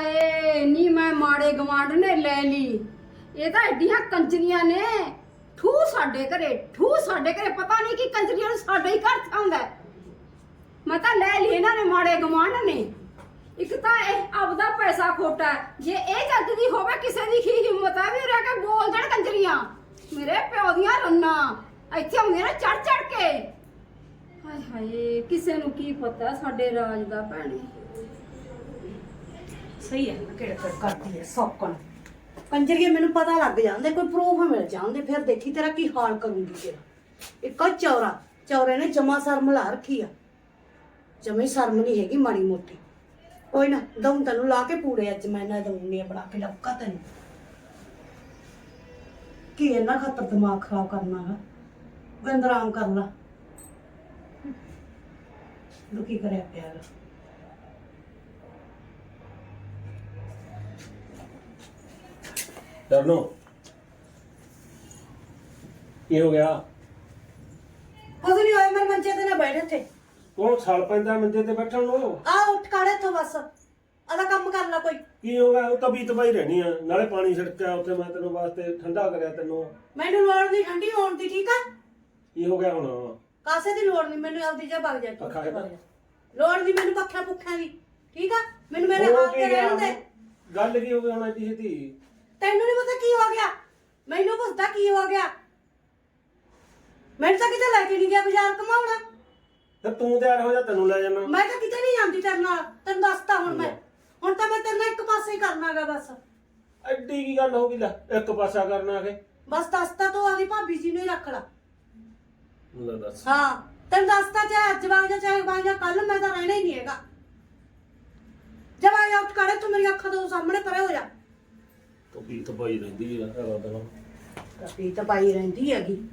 ਹਾਏ ਨੀ ਮੈਂ ਮਾੜੇ ਗਵਾਂਡ ਨੇ ਲੈ ਲਈ। ਇਹ ਤਾਂ ਐਡੀਆਂ ਕੰਜਰੀਆਂ ਨੇ। ਠੂ ਸਾਡੇ ਘਰੇ, ਠੂ ਸਾਡੇ ਘਰੇ। ਪਤਾ ਨਹੀਂ ਕਿ ਕੰਜਰੀਆਂ ਨੂੰ ਸਾਡੇ ਹੀ ਘਰ ਖਾਂਦਾ ਮੈਂ ਤਾਂ ਲੈ ਲਈ ਇਹਨਾਂ ਨੇ ਮਾੜੇ ਗਵਾਂਡ ਨੇ। ਇੱਕ ਤਾਂ ਇਹ ਆਪਦਾ ਪੈਸਾ ਖੋਟਾ ਜੇ ਇਹ ਚੱਜ ਦੀ ਹੋਵੇ, ਕਿਸੇ ਦੀ ਕੀ ਹਿੰਮਤ ਹੈ ਵੀ ਰਹਿ ਕੇ ਬੋਲ ਜਾਣ ਕੰਜਰੀਆਂ? ਮੇਰੇ ਪਿਓ ਦੀਆਂ ਰੰਨਾ। ਇੱਥੇ ਆਉਂਦੀਆਂ ਨੇ ਚੜ ਚੜ ਕੇ। ਹਾਏ ਹਾਏ, ਕਿਸੇ ਨੂੰ ਕੀ ਪਤਾ ਸਾਡੇ ਰਾਜ ਦਾ ਭੈਣੇ। ਸਹੀ ਹੈ ਕਿਹੜਾ ਕਰਦੀ ਹੈ ਸੌਕਣ ਕੰਜਰੀਏ ਮੈਨੂੰ ਪਤਾ ਲੱਗ ਜਾਂਦੇ ਕੋਈ ਪ੍ਰੂਫ ਮਿਲ ਜਾਂਦੇ ਫਿਰ ਦੇਖੀ ਤੇਰਾ ਕੀ ਹਾਲ ਕਰੂੰਗੀ ਤੇਰਾ। ਇੱਕ ਚੌਰਾ, ਚੌਰੇ ਨੇ ਜਮਾ ਸ਼ਰਮ ਲਾ ਰੱਖੀ ਆ। ਜਮੇ ਸ਼ਰਮ ਨਹੀਂ ਹੈਗੀ ਮਾੜੀ ਮੋਟੀ। ਕੋਈ ਨਾ, ਦਊਂ ਤੈਨੂੰ, ਲਾ ਕੇ ਪੂੜੇ ਅੱਜ ਮੈਂ ਨਾ ਦਊਂਗੀ ਬਣਾ ਕੇ ਲੱਕਾ ਤੈਨੂੰ। ਕੀ ਇਹਨਾਂ ਖਾਤਰ ਦਿਮਾਗ ਖਰਾਬ ਕਰਨਾ ਹੈ ਗੰਦ ਆਰਾਮ ਕਰ ਲਾ। ਦੁਖੀ ਕਰਿਆ ਪਿਆ ਡਰਨੋ। ਕੀ ਹੋ ਗਿਆ? ਕੁਝ ਨਹੀਂ ਹੋਇਆ ਮੇਰੇ ਮੰਚੇ ਤੇ ਨਾ ਬੈਠ ਇੱਥੇ। ਕੌਣ ਛਲ ਪੈਂਦਾ ਮੰਜੇ ਤੇ ਬੈਠਣ ਨੂੰ? ਆ ਉੱਠ ਕਾੜੇ ਇੱਥੋਂ ਬਸ। ਆਦਾ ਕੰਮ ਕਰ ਲੈ ਕੋਈ। ਕੀ ਹੋ ਗਿਆ? ਉਹ ਤਬੀਅਤ ਬਾਈ ਰਹਿਣੀ ਆ। ਨਾਲੇ ਪਾਣੀ ਛਿੜਕਿਆ ਉੱਥੇ ਮੈਂ ਤੈਨੂੰ ਵਾਸਤੇ ਠੰਡਾ ਕਰਿਆ ਤੈਨੂੰ। ਮੈਨੂੰ ਲੋੜ ਨਹੀਂ ਠੰਡੀ ਹੋਣ ਦੀ ਠੀਕ ਆ? ਕੀ ਹੋ ਗਿਆ ਹੁਣ? ਕਾਸੇ ਦੀ ਲੋੜ ਨਹੀਂ ਮੈਨੂੰ ਆਪਦੀ ਜਾ ਭਗ ਜਾ ਤੂੰ। ਪੱਖਾ ਹੈਗਾ? ਲੋੜ ਨਹੀਂ ਮੈਨੂੰ ਪੱਖਾ ਪੁੱਖਾਂ ਦੀ ਠੀਕ ਆ? ਮੈਨੂੰ ਮੇਰੇ ਹੋ ਹਾਲ ਕੀ ਤੇ ਗਿਆ ਰਹਿਣ ਦੇ। ਗੱਲ ਕੀ ਹੋ ਗਈ ਹੁਣ ਐਡੀ ਛੇਤੀ? ਤੈਨੂੰ ਨਹੀਂ ਪਤਾ ਕੀ ਹੋ ਗਿਆ? ਮੈਨੂੰ ਪੁੱਛਦਾ ਕੀ ਹੋ ਗਿਆ? ਮੈਨੂੰ ਤਾਂ ਕਿਤੇ ਲੈ ਕੇ ਨਹੀਂ ਗਿਆ ਬਾਜ਼ਾਰ ਕਮਾਉਣਾ ਤੇ ਤੂੰ ਤਿਆਰ ਹੋ ਜਾ ਤੈਨੂੰ ਲੈ ਜਾਣਾ। ਮੈਂ ਤਾਂ ਕਿਤੇ ਨਹੀਂ ਜਾਂਦੀ ਤੇਰੇ ਨਾਲ। ਤੈਨੂੰ ਦੱਸਤਾ ਹੁਣ ਮੈਂ। ਹੁਣ ਤਾਂ ਮੈਂ ਤੇਰੇ ਨਾਲ ਇੱਕ ਪਾਸੇ ਹੀ ਕਰਨਾਗਾ ਬਸ। ਐਡੀ ਕੀ ਗੱਲ ਹੋ ਗਈ? ਲੈ ਇੱਕ ਪਾਸਾ ਕਰਨਾ ਆ ਕੇ ਬਸ ਦੱਸਤਾ ਤੂੰ ਆਦੀ ਭਾਬੀ ਜੀ ਨੂੰ ਹੀ ਰੱਖ ਲਾ। ਲੈ ਦੱਸ। ਹਾਂ ਤੈਨੂੰ ਦੱਸਤਾ ਚਾਹੇ ਅੱਜ ਵਾਂਗ ਜਾ ਚਾਹੇ ਵਾਂਗ ਜਾ ਕੱਲ ਮੈਂ ਤਾਂ ਰਹਿਣਾ ਹੀ ਨਹੀਂ ਹੈਗਾ। ਜਦ ਆ ਜਾ ਉੱਠ ਕੜੇ ਤੂੰ ਮੇਰੀ ਅੱਖਾਂ ਤੋਂ ਸਾਹਮਣੇ ਪਰੇ ਹੋ ਜਾ। ਤਬੀਅਤ ਬਾਈ ਰਹਿੰਦੀ ਆ ਹੈਰਾ ਦਿਨ। ਕਪੀ ਤਾਂ ਪਾਈ ਰਹਿੰਦੀ ਹੈਗੀ।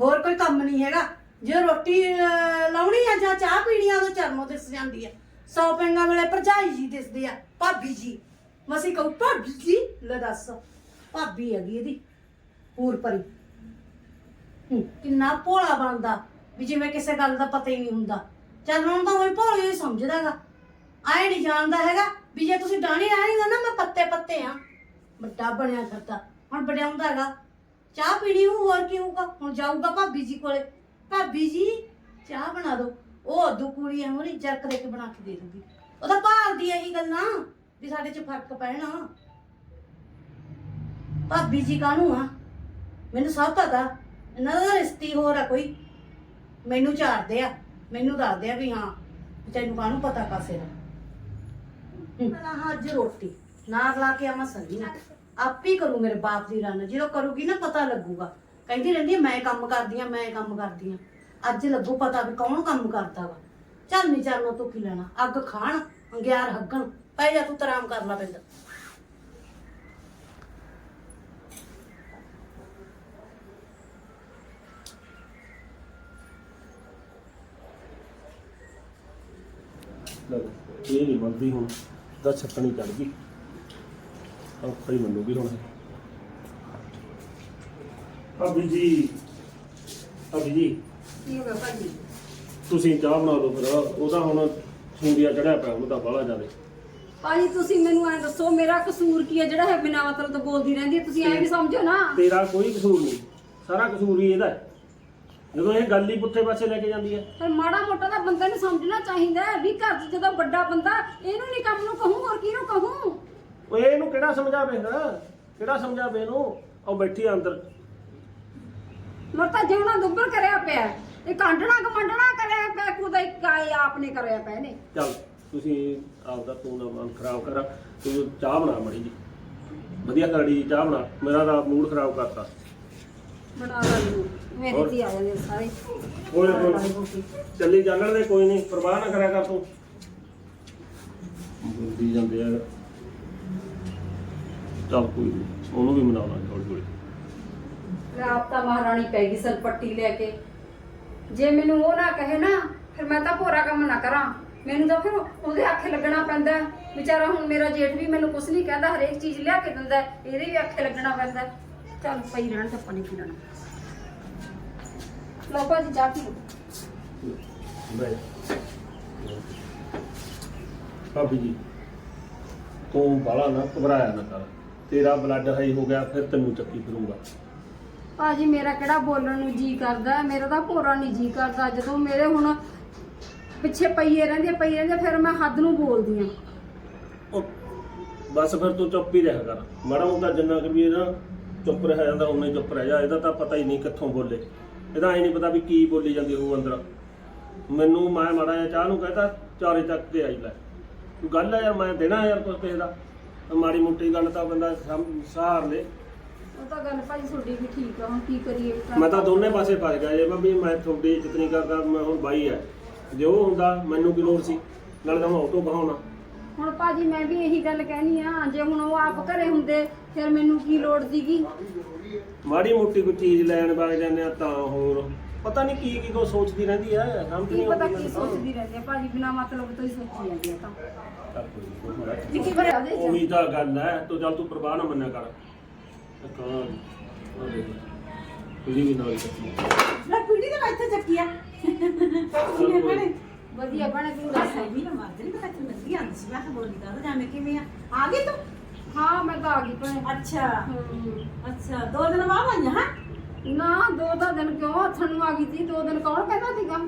ਹੋਰ ਕੋਈ ਕੰਮ ਨਹੀਂ ਹੈਗਾ। ਜੇ ਰੋਟੀ ਅਹ, ਲਾਉਣੀ ਆ ਜਾਂ ਚਾਹ ਪੀਣੀ ਆ ਉਹ ਚਰਮੋਂ ਦਿਸ ਜਾਂਦੀ ਆ। ਸੌ ਪੈਂਗਾ ਵੇਲੇ ਭਰਜਾਈ ਜੀ ਦਿਸਦੇ ਆ ਭਾਬੀ ਜੀ। ਮਸੀਂ ਕਹੂ ਭਾਬੀ ਜੀ ਲੈ ਦੱਸ ਭਾਬੀ ਹੈਗੀ ਇਹਦੀ ਪੂਰ ਪਰੀ। ਹੂੰ, ਕਿੰਨਾ ਭੋਲਾ ਬਣਦਾ ਵੀ ਜਿਵੇਂ ਕਿਸੇ ਗੱਲ ਦਾ ਪਤਾ ਹੀ ਨਹੀਂ ਹੁੰਦਾ। ਚੱਲ ਹੁਣ ਤਾਂ ਉਹ ਭੋਲੇ ਹੀ ਸਮਝਦਾਗਾ। ਆਏ ਨਹੀਂ ਜਾਣਦਾ ਹੈਗਾ ਵੀ ਜੇ ਤੁਸੀਂ ਡਾਣੀ ਆਏਗਾ ਨਾ ਮੈਂ ਪੱਤੇ ਪੱਤੇ ਆ। ਵੱਡਾ ਬਣਿਆ ਕਰਦਾ ਹੁਣ ਵਡਿਆਉਂਦਾ ਹੈਗਾ। ਚਾਹ ਪੀਣੀ ਹੋਊ, ਹੋਰ ਕੀ ਹੋਊਗਾ? ਹੁਣ ਜਾਊਗਾ ਭਾਬੀ ਜੀ ਕੋਲੇ। ਭਾਬੀ ਜੀ, ਚਾਹ ਬਣਾ ਦਿਓ। ਉਹ ਦੋ ਕੁੜੀ ਐਵੇਂ ਜਰਕ ਦੇ ਕੇ ਬਣਾ ਕੇ ਦੇ ਦੂਗੀ ਉਹ ਤਾਂ ਭਾਲਦੀ ਐ ਇਹੀ ਗੱਲਾਂ, ਵੀ ਸਾਡੇ 'ਚ ਫ਼ਰਕ ਪੈਣਾ। ਭਾਬੀ ਜੀ ਕਾਹਨੂੰ ਆ? ਮੈਨੂੰ ਸਭ ਪਤਾ। ਇਹਨਾਂ ਦਾ ਰਿਸ਼ਤੀ ਹੋਰ ਆ ਕੋਈ। ਮੈਨੂੰ ਚਾਰਦੇ ਆ। ਮੈਨੂੰ ਦੱਸਦੇ ਆ ਵੀ ਹਾਂ, ਤੈਨੂੰ ਕਾਹਨੂੰ ਪਤਾ ਕਾਸੇ ਦਾ। ਪਹਿਲਾਂ ਅੱਜ ਰੋਟੀ। ਨਾ ਲਾ ਕੇ ਆਵਾਂ ਸਹੀ ਨਾ ਆਪ ਹੀ ਕਰੂ ਮੇਰੇ ਬਾਪ ਦੀ ਰਨ ਜਦੋਂ ਕਰੂਗੀ ਨਾ ਪਤਾ ਲੱਗੂਗਾ। ਕਹਿੰਦੀ ਰਹਿੰਦੀ ਆ, ਮੈਂ ਕੰਮ ਕਰਦੀ ਆ ਮੈਂ ਕੰਮ ਕਰਦੀ ਆ। ਅੱਜ ਲੱਗੂ ਪਤਾ ਵੀ ਕੌਣ ਕੰਮ ਕਰਦਾ ਵਾ। ਚੱਲ ਨਹੀਂ ਚੱਲਣਾ ਤੂੰ ਕੀ ਲੈਣਾ ਅੱਗ ਖਾਣ ਅੰਗਿਆਰ ਹੱਗਣ ਪੈ ਜਾ ਤੂੰ ਤਰਾਮ ਕਰ ਲਾ ਪੈਂਦਾ ਲੈ ਇਹ ਨਹੀਂ ਮੰਨਦੀ ਹੁਣ। ਦਾ ਛੱਤਣੀ ਚੜ ਗਈ। ਔਖਾ ਹੀ ਮੰਨੂਗੀ ਹੁਣ। ਭਾਬੀ ਜੀ ਭਾਬੀ ਜੀ ਕੀ ਹੋ ਗਿਆ ਭਾਜੀ ਤੁਸੀਂ ਚਾਹ ਬਣਾ ਦਿਓ ਫਿਰ ਉਹਦਾ ਹੁਣ ਸੁੰਡੀਆ ਚੜਿਆ ਪਿਆ ਉਹਦਾ ਬਾਹਲਾ ਜ਼ਿਆਦਾ। ਭਾਜੀ ਤੁਸੀਂ ਮੈਨੂੰ ਐ ਦੱਸੋ ਮੇਰਾ ਕਸੂਰ ਕੀ ਹੈ ਜਿਹੜਾ ਇਹ ਬਿਨਾਂ ਮਤਲਬ ਤੋਂ ਬੋਲਦੀ ਰਹਿੰਦੀ ਹੈ? ਤੁਸੀਂ ਐ ਵੀ ਸਮਝੋ ਨਾ। ਤੇਰਾ ਕੋਈ ਕਸੂਰ ਨਹੀਂ ਸਾਰਾ ਕਸੂਰ ਹੀ ਇਹਦਾ ਹੈ। ਜਦੋਂ ਇਹ ਗੱਲ ਹੀ ਪੁੱਠੇ ਪਾਸੇ ਲੈ ਕੇ ਜਾਂਦੀ ਹੈ। ਪਰ ਮਾੜਾ ਮੋਟਾ ਤਾਂ ਬੰਦੇ ਨੂੰ ਸਮਝਣਾ ਚਾਹੀਦਾ ਹੈ ਵੀ ਘਰ 'ਚ ਜਦੋਂ ਵੱਡਾ ਬੰਦਾ ਇਹਨੂੰ ਨਹੀਂ ਕੰਮ ਨੂੰ ਕਹੂੰ ਹੋਰ ਕਿਹਨੂੰ ਕਹੂੰ? ਓਏ ਇਹਨੂੰ ਕਿਹੜਾ ਸਮਝਾਵੇ ਫਿਰ ਕਿਹੜਾ ਸਮਝਾਵੇ ਇਹਨੂੰ? ਉਹ ਬੈਠੀ ਆ ਅੰਦਰ। ਮਰ ਤਾਂ ਜਿਉਣਾ ਦੁੱਬਰ ਕਰਿਆ ਪਿਆ। ਹੈ। ਇਹ ਕਾਂਡਣਾ ਕਮੰਡਣਾ ਕਰਿਆ ਪਿਆ ਕੁਦਾ ਇੱਕ ਆਏ ਆਪਨੇ ਕਰਿਆ ਪਏ ਨੇ ਚੱਲ ਤੁਸੀਂ ਆਪਦਾ ਤੂੰ ਨਾ ਮਨ ਖਰਾਬ ਕਰ ਤੂੰ ਚਾਹ ਬਣਾ ਮੜੀ ਜੀ। ਵਧੀਆ ਕਰੜੀ ਜੀ ਚਾਹ ਬਣਾ। ਮੇਰਾ ਤਾਂ ਮੂਡ ਖਰਾਬ ਕਰਤਾ। ਬਣਾ ਲਈ ਮੇਰੇ ਹੋਰ? ਤੇ ਆ ਜਾਂਦੇ ਸਾਰੇ। ਚੱਲੀ ਚੱਲਣ ਦੇ ਕੋਈ ਨਹੀਂ। ਪਰਵਾਹ ਨਾ ਕਰਿਆ ਕਰ ਤੂੰ। ਬੋਲਦੀ ਜਾਂਦੇ ਆ। ਚੱਲ ਕੋਈ ਨਹੀਂ ਉਹਨੂੰ ਵੀ ਮਨਾਉਣਾ ਥੋੜੀ ਥੋੜੀ ਮੈਂ ਆਪ ਤਾਂ ਮਹਾਰਾਣੀ ਪੈ ਗਈ ਸਲਪੱਟੀ ਲੈ ਕੇ। ਜੇ ਮੈਨੂੰ ਉਹ ਨਾ ਕਹੇ ਨਾ ਫਿਰ ਮੈਂ ਤਾਂ ਭੋਰਾ ਕੰਮ ਨਾ ਕਰਾਂ। ਮੈਨੂੰ ਤਾਂ ਫਿਰ ਉਹਦੇ ਆਖੇ ਲੱਗਣਾ ਪੈਂਦਾ ਹੈ। ਵਿਚਾਰਾ ਹੁਣ ਮੇਰਾ ਜੇਠ ਵੀ ਮੈਨੂੰ ਕੁਝ ਨਹੀਂ ਕਹਿੰਦਾ ਹਰੇਕ ਚੀਜ਼ ਲਿਆ ਕੇ ਦਿੰਦਾ ਹੈ। ਇਹਦੇ ਵੀ ਆਖੇ ਲੱਗਣਾ ਪੈਂਦਾ ਹੈ। ਚੱਲ ਪਈ ਰਹਿਣ ਤਾਂ ਪਾਣੀ ਪੀ ਲੈਣਾ। ਲਓ ਭਾਜੀ ਚਾਹ ਪੀਓ ਬੈ ਭਾਬੀ ਜੀ ਤੂੰ ਬਾਲਾ ਨਾ ਘਬਰਾਇਆ ਨਾ ਕਰ। ਤੇਰਾ ਬਲੱਡ ਹਾਈ ਹੋ ਗਿਆ ਫਿਰ ਤੈਨੂੰ ਚੱਕੀ ਫਿਰੂੰਗਾ। ਭਾਜੀ ਮੇਰਾ ਕਿਹੜਾ ਬੋਲਣ ਨੂੰ ਜੀ ਕਰਦਾ? ਹੈ, ਮੇਰਾ ਤਾਂ ਭੋਰਾ ਨਹੀਂ ਜੀ ਕਰਦਾ। ਜਦੋਂ ਮੇਰੇ ਹੁਣ ਪਿੱਛੇ ਪਈਏ ਰਹਿੰਦੇ ਪਈ ਰਹਿੰਦੇ ਫਿਰ ਮੈਂ ਹੱਦ ਨੂੰ ਬੋਲਦੀ ਆ ਉਹ ਬਸ ਫਿਰ ਤੂੰ ਚੁੱਪ ਹੀ ਰਿਹਾ ਕਰ। ਮਾੜਾ ਮੋਟਾ ਜਿੰਨਾ ਕਿ ਵੀ ਇਹਦਾ ਚੁੱਪ ਰਹਿ ਜਾਂਦਾ ਉਨਾ ਹੀ ਚੁੱਪ ਰਹਿ ਜਾ। ਇਹਦਾ ਤਾਂ ਪਤਾ ਹੀ ਨਹੀਂ ਕਿੱਥੋਂ ਬੋਲੇ। ਇਹਦਾ ਐ ਨਹੀਂ ਪਤਾ ਵੀ ਕੀ ਬੋਲੀ ਜਾਂਦੀ ਉਹ ਅੰਦਰ। ਮੈਨੂੰ ਮੈਂ ਮਾੜਾ ਜਿਹਾ ਚਾਹ ਨੂੰ ਕਹਤਾ ਚਾਰੇ ਚੱਕ ਕੇ ਆਈ ਲੈ। ਗੱਲ ਆ ਯਾਰ ਮੈਂ ਦੇਣਾ ਯਾਰ ਕੁਛ ਕਿਸੇ ਦਾ। ਮਾੜੀ ਮੋਟੀ ਗੱਲ ਤਾਂ ਬੰਦਾ ਸਮ- ਸਹਾਰ ਲੇ। ਉਹ ਤਾਂ ਗੱਲ ਭਾਜੀ ਤੁਹਾਡੀ ਵੀ ਠੀਕ ਆ ਹੁਣ ਕੀ ਕਰੀਏ? ਮੈਂ ਤਾਂ ਦੋਨੇ ਪਾਸੇ ਫਸ ਗਿਆ ਜੇ ਮੈਂ ਵੀ ਮੈਂ ਤੁਹਾਡੀ ਇੱਜ਼ਤ ਨਹੀਂ ਕਰਦਾ ਮੈਂ ਹੁਣ ਬਾਈ ਹੈ ਜੇ ਉਹ ਹੁੰਦਾ ਮੈਨੂੰ ਕੀ ਲੋੜ ਸੀ? ਨਾਲੇ ਤਾਂ ਮੈਂ ਆਟੋ ਬਹਾਉਣਾ ਹੁਣ ਭਾਜੀ ਮੈਂ ਵੀ ਇਹੀ ਗੱਲ ਕਹਿਣੀ ਆ ਜੇ ਹੁਣ ਉਹ ਆਪ ਘਰੇ ਹੁੰਦੇ ਫਿਰ ਮੈਨੂੰ ਕੀ ਲੋੜ ਸੀਗੀ? ਮਾੜੀ ਮੋਟੀ ਕੋਈ ਚੀਜ਼ ਲੈਣ ਵਗ ਜਾਂਦੇ ਆ ਤਾਂ ਹੋਰ। ਪਤਾ ਨਹੀਂ ਕੀ ਕੀ ਕੋ ਸੋਚਦੀ ਰਹਿੰਦੀ ਹੈ ਸਮਝ ਕੀ ਨਹੀਂ ਪਤਾ ਆਉਂਦੀ ਕੀ ਮੈਨੂੰ ਤਾਂ। ਸੋਚਦੀ ਰਹਿੰਦੀ ਆ ਭਾਜੀ ਬਿਨਾ ਮਤਲਬ ਤੋਂ ਹੀ ਸੋਚੀ ਜਾਂਦੀ ਆ ਤਾਂ। ਚੱਲ ਕੋਈ ਨੀ, ਕੋਈ ਮਾੜਾ ਨਿੱਕੀ ਭਰਿਆ ਉਹਦੇ ਚ ਉਹੀ ਤਾਂ ਗੱਲ ਹੈ ਤੂੰ ਚੱਲ ਤੂੰ ਪਰਵਾਹ ਨਾ ਮੰਨਿਆ ਕਰ। ਕਾਂ ਕੁੜੀ ਵੀ ਨਾਲ ਚੱਕੀ ਲੈ ਪੀੜੀ ਦੇ ਇੱਥੇ ਚੱਕੀ ਆ। ਕਿਵੇਂ ਭੈਣੇ ਵਧੀਆ ਬਣੇ ਤੂੰ ਦੱਸ ਵੀ ਨਾ ਮਾਰਦੇ ਨਹੀਂ ਪਤਾ ਕਿ ਨੰਦੀ ਆਂਦੀ ਸੀ ਮੈਂ ਕਿਹਾ ਬੋਲੀ ਦਾ ਜਾਣੇ ਕਿਵੇਂ ਆ? ਆ ਗਈ ਤੂੰ? ਹਾਂ ਮੈਂ ਤਾਂ ਆ ਗਈ ਭੈਣੇ। ਅੱਛਾ। ਹਮ। ਅੱਛਾ ਦੋ ਦਿਨ ਬਾਅਦ ਆਈਆਂ ਹਾਂ? ਨਾ ਦੋ ਤਾਂ ਦਿਨ ਕਿਉਂ? ਹੱਥਣ ਨੂੰ ਆ ਗਈ ਸੀ ਦੋ ਦਿਨ ਕੌਣ ਕਹਿੰਦਾ ਸੀਗਾ?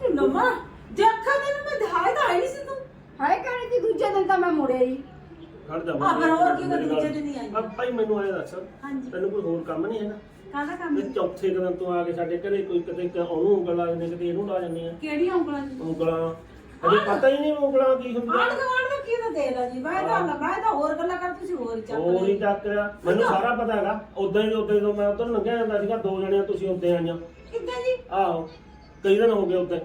ਤੂੰ ਨਮਾ ਦੇਖਾ ਤੈਨੂੰ ਮੈਂ ਦਿਖਾਈ ਤਾਂ ਆਈ ਨਹੀਂ ਸੀ ਹਾਏ ਕਹਿਣੀ ਸੀ ਦੂਜੇ ਦਿਨ ਤਾਂ ਮੈਂ ਮੁੜਿਆ ਹੀ। ਖੜ ਜਾ ਆ, ਫਿਰ ਹੋਰ ਕੀ ਦੂਜੇ ਦਿਨ ਹੀ ਆਈ। ਆ ਭਾਈ ਮੈਨੂੰ ਆਇਆ ਦੱਸ ਹਾਂਜੀ। ਤੈਨੂੰ ਕੋਈ ਹੋਰ ਕੰਮ ਨਹੀਂ ਹੈਗਾ? ਕਾਹਦਾ ਕੰਮ? ਇਹ ਚੌਥੇ ਕੁ ਦਿਨ ਤੂੰ ਆ ਕੇ ਸਾਡੇ ਘਰੇ ਕੋਈ ਕਿਤੇ ਕ- ਉਹਨੂੰ ਉਂਗਲ ਲਾ ਜਾਂਦੇ ਕਿਤੇ ਇਹਨੂੰ ਲਾ ਜਾਂਦੇ ਆ। ਕਿਹੜੀਆਂ ਉਂਗਲਾਂ ਦੀ ਉਂਗਲਾਂ। ਅਜੇ ਪਤਾ ਹੀ ਨਹੀਂ ਉਂਗਲਾਂ ਕੀ ਆਣ ਹੁੰਦੀਆਂ ਗਵਾਣ ਦਾ ਕੀ ਤਾਂ ਦੇ ਲਾ ਜੀ? ਮੈਂ ਤਾਂ ਮੈਂ ਤਾਂ ਹੋਰ ਗੱਲਾਂ ਕਰ ਤੁਸੀਂ ਹੋਰ ਹੀ ਚੱਕ ਹੋਰ ਹੀ ਲਈ ਚੱਕ ਰਿਹਾ ਮੈਨੂੰ ਸਾਰਾ ਪਤਾ ਹੈਗਾ। ਉਦਾਂ ਹੀ ਉਦਾਂ ਜਦੋਂ ਮੈਂ ਉਧਰ ਲੰਘਿਆ ਜਾਂਦਾ ਸੀਗਾ ਦੋ ਜਣੀਆਂ ਤੁਸੀਂ ਉੱਤੇ ਆਈਆਂ। ਕਿੱਦਾਂ ਜੀ? ਆਹੋ। ਕਈ ਦਿਨ ਹੋ ਗਏ ਉੱਤੇ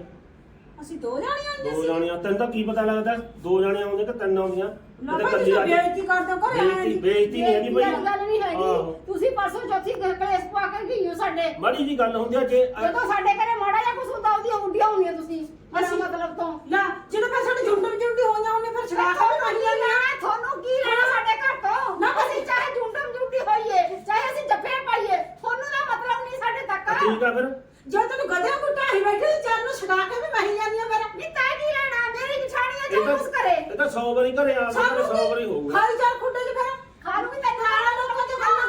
ਅਸੀਂ ਦੋ ਜਾਣੀਆਂ ਆਂਦੇ ਦੋ ਸੀ। ਜਾਣੀਆਂ। ਤੈਨੂੰ ਤਾਂ ਕੀ ਪਤਾ ਲੱਗਦਾ? ਦੋ ਜਾਣੀਆਂ ਆਉਂਦੀਆਂ ਕਿ ਤਿੰਨ ਆਉਂਦੀਆਂ? ਨਾ ਕਿਤੇ ਭਾਈ ਕੱਲੀ ਤੁਸੀਂ ਆ ਬੇਇੱਜ਼ਤੀ ਕਰਦੇ ਹੋ ਘਰੇ ਆਏ ਬੇਇੱਜ਼ਤੀ ਨਹੀਂ ਹੈਗੀ ਇਹ ਗੱਲ ਬਈ ਨਹੀਂ ਹੈਗੀ। ਆਹੋ। ਤੁਸੀਂ ਪਰਸੋਂ ਚੌਥੀ ਘਰ ਕਲੇਸ਼ ਪਾ ਕੇ ਗਈ ਹੋ ਸਾਡੇ। ਮਾੜੀ ਜੀ ਗੱਲ ਹੁੰਦੀ ਆ ਜੇ ਜਦੋਂ ਸਾਡੇ ਘਰੇ ਮਾੜਾ ਜਿਹਾ ਕੁਝ ਹੁੰਦਾ ਉਹਦੀਆਂ ਉੱਡੀਆਂ ਹੁੰਦੀਆਂ ਤੁਸੀਂ। ਅਸੀਂ- ਮਤਲਬ ਤੋਂ। ਨਾ ਜਦੋਂ ਮੈਂ ਸਾਡੇ ਝੁੰਡ ਝੁੰਡੀ ਹੋਈਆਂ ਉਹਨੇ ਫਿਰ ਛੜਾ ਕੇ ਤੁਹਾਨੂੰ ਕੀ ਲੈਣਾ ਤੁਹਾਨੂੰ ਕੀ ਲੈਣਾ ਸਾਡੇ ਘਰ ਤੋਂ? ਨਾ ਅਸੀਂ ਚਾਹੇ ਝੁੰਡਮ ਝੁੰਡੀ ਹੋਈਏ ਚਾਹੇ ਅਸੀਂ ਜੱਫੇ ਪਾਈਏ ਤੁਹਾਨੂੰ ਦਾ ਮਤਲਬ ਨਹੀਂ ਸਾਡੇ ਤੱਕ। ਠੀਕ ਆ ਫਿਰ। ਜੋ ਤੈਨੂੰ ਗਧਿਆਂ ਨੂੰ ਢਾਹੀ ਬੈਠੇ ਤੇ ਚੱਲ ਨੂੰ ਛਡਾ ਕੇ ਵੀ ਮਹੀ ਜਾਂਦੀ ਆ ਮੇਰਾ ਨਹੀਂ ਤੈ ਕੀ ਲੈਣਾ ਮੇਰੀ ਵਿਛਾਣੀ ਹੈ ਇਹ ਜੋ ਤਾਂ ਕੁਝ ਕਰੇ ਇਹ ਤਾਂ 100 ਵਾਰੀ ਘਰੇ ਆ ਸਾਨੂੰ 100 ਵਾਰੀ ਹੋਊਗਾ। ਖਾਈ ਚੱਲ ਖੁੱਡੇ ਚ ਫਿਰ। ਖਾ ਲੂੰਗੀ ਤੈਨੂੰ ਨਾਲਾ ਲੋਕਾਂ ਚ ਗੱਲਾਂ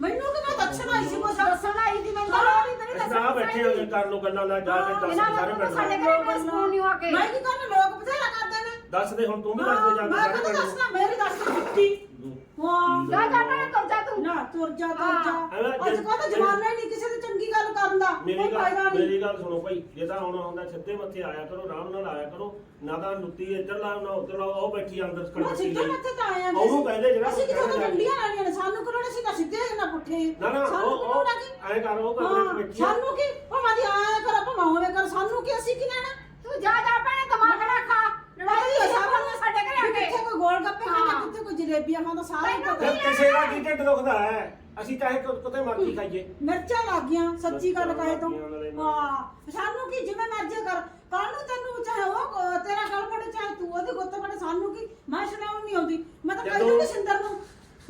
ਮੈਨੂੰ ਕਿ ਮੈਂ ਦੱਸਣ ਆਈ ਸੀ ਕੁਛ ਦੱਸਣ ਆਈ ਸੀ ਮੈਨੂੰ ਤਾਂ ਲੋੜ ਹੀ ਨਹੀਂ ਅਸੀਂ ਆ ਬੈਠੇ ਹੋ ਕਰ ਲੋ ਗੱਲਾਂ ਨਾਲ ਜਾ ਕੇ ਦੱਸ ਬਿਨਾਂ ਸਾਰੇ ਮਤਲਬ ਪਿੰਡ ਸਾਡੇ ਨੂੰ। ਘਰੇ ਕੋਈ ਸਕੂਨ ਨਹੀਂ ਆ ਕੇ। ਮੈਂ ਕੀ ਕਰਨਾ ਲੋਕ ਬਥੇਰਾ ਕਰਦੇ ਨੇ। ਦੱਸ ਦੇ ਹੁਣ ਤੂੰ ਵੀ ਦੱਸ ਦੇ ਜਾ ਹਾਂ, ਕੇ ਮੈਂ ਸਾਰੇ ਕਦੋਂ ਪਿੰਡ ਨੂੰ। ਦੱਸਣਾ? ਮੇਰੀ ਦੱਸ ਕੇ ਛੁੱਟੀ। ਹਾਂ। ਜਾ ਜਾ ਮੈਂ ਤੁਰ ਜਾ ਤੂੰ। ਨਾ ਤੁਰ ਜਾ ਤੁਰ ਜਾ। ਐਵੇਂ ਅੱਜ ਜੇ- ਕੱਲ੍ਹ ਤਾਂ ਜਮਾਨਾ ਹੀ ਨਹੀਂ ਕਿਸੇ ਦੀ ਚੰਗੀ ਕਰਨ ਦਾ? ਮੇਰੀ ਕੋਈ ਫਾਇਦਾ ਗੱਲ ਨਹੀਂ। ਮੇਰੀ ਗੱਲ ਸੁਣੋ ਭਾਈ ਜੇ ਤਾਂ ਆਉਣਾ ਹੁੰਦਾ ਸਿੱਧੇ ਮੱਥੇ ਆਇਆ ਕਰੋ ਆਰਾਮ ਨਾਲ ਆਇਆ ਕਰੋ ਨਾ ਤਾਂ ਲੁੱਤੀ ਇੱਧਰ ਲਾਓ ਨਾ ਉੱਧਰ ਲਾਓ ਉਹ ਬੈਠੀ ਆ ਅੰਦਰ ਮੈਂ ਕੜਵੱਟੀ ਸਿੱਧੇ ਮੱਥੇ ਤਾਂ ਆਇਆ ਉਹਨੂੰ ਕਹਿੰਦੇ ਜਿਹੜਾ ਅਸੀਂ ਕਿਥੋਂ ਕਹਿੰਦੇ ਡੰਡੀਆਂ ਲਾਣੀਆਂ ਨੇ ਸਾਨੂੰ ਕੋਲੋਂ ਅਸੀਂ ਤਾਂ ਸਿੱਧੇ ਨਾ ਪੁੱਠੇ। ਨਾ ਨਾ ਸਾਨੂੰ ਉਹ ਉਹ ਲੱਗੀ ਐਂ ਕਰ ਉਹ ਕਮਰੇ 'ਚ ਹਾਂ, ਬੈਠੀ ਆ। ਸਾਨੂੰ ਕੀ? ਭਾਵੇਂ ਦੀ ਆਇਆ ਕਰ ਭਾਵੇਂ ਹੋਵੇ ਕਰ ਸਾਨੂੰ ਕੀ ਅਸੀਂ ਕੀ ਲੈਣਾ? ਤੂੰ ਜਾ ਜਾ ਭੈਣੇ ਦਿਮਾਗ ਨਾ ਖਾ। ਲੜਾਈ ਹੀ ਆ ਸਾਨੂੰ ਸਾਡੇ ਘਰੇ ਆ ਕੇ। ਕਿੱਥੇ ਕੋਈ ਗੋਲ ਗੱਪੇ ਖਾਂਦਾ ਹਾਂ। ਕਿੱਥੇ ਕੋਈ ਜਲੇਬੀਆਂ ਖਾਂਦਾ ਸਾਰਾ ਹੀ ਤੈਨੂੰ ਪਤਾ ਫਿਰ ਕਿਸੇ ਦਾ ਕੀ ਢਿੱਡ ਦੁਖਦਾ ਹੈ। ਅਸੀਂ ਚਾਹੇ ਕਿ- ਕਿਤੇ ਮਰਜ਼ੀ ਖਾਈਏ। ਮਿਰਚਾਂ ਲੱਗ ਗਈਆਂ ਸੱਚੀ ਗੱਲ ਕਹੇ ਤੋਂ। ਹਾਂ ਸਾਨੂੰ ਕੀ ਜਿਵੇਂ ਮਰਜ਼ੀ ਕਰ। ਕੱਲ ਨੂੰ ਤੈਨੂੰ ਚਾਹੇ ਉਹ ਕ- ਤੇਰਾ ਗਲ ਪੜੇ ਚਾਹੇ ਤੂੰ ਉਹਦੀ ਗੁੱਤ ਪੜੇ ਸਾਨੂੰ ਕੀ? ਮੈਂ ਸੁਣਾਉਣ ਨਹੀਂ ਆਉਂਦੀ। ਮੈਂ ਤਾਂ ਕਹਿ ਦੂੰਗੀ ਸਿੰਦਰ ਨੂੰ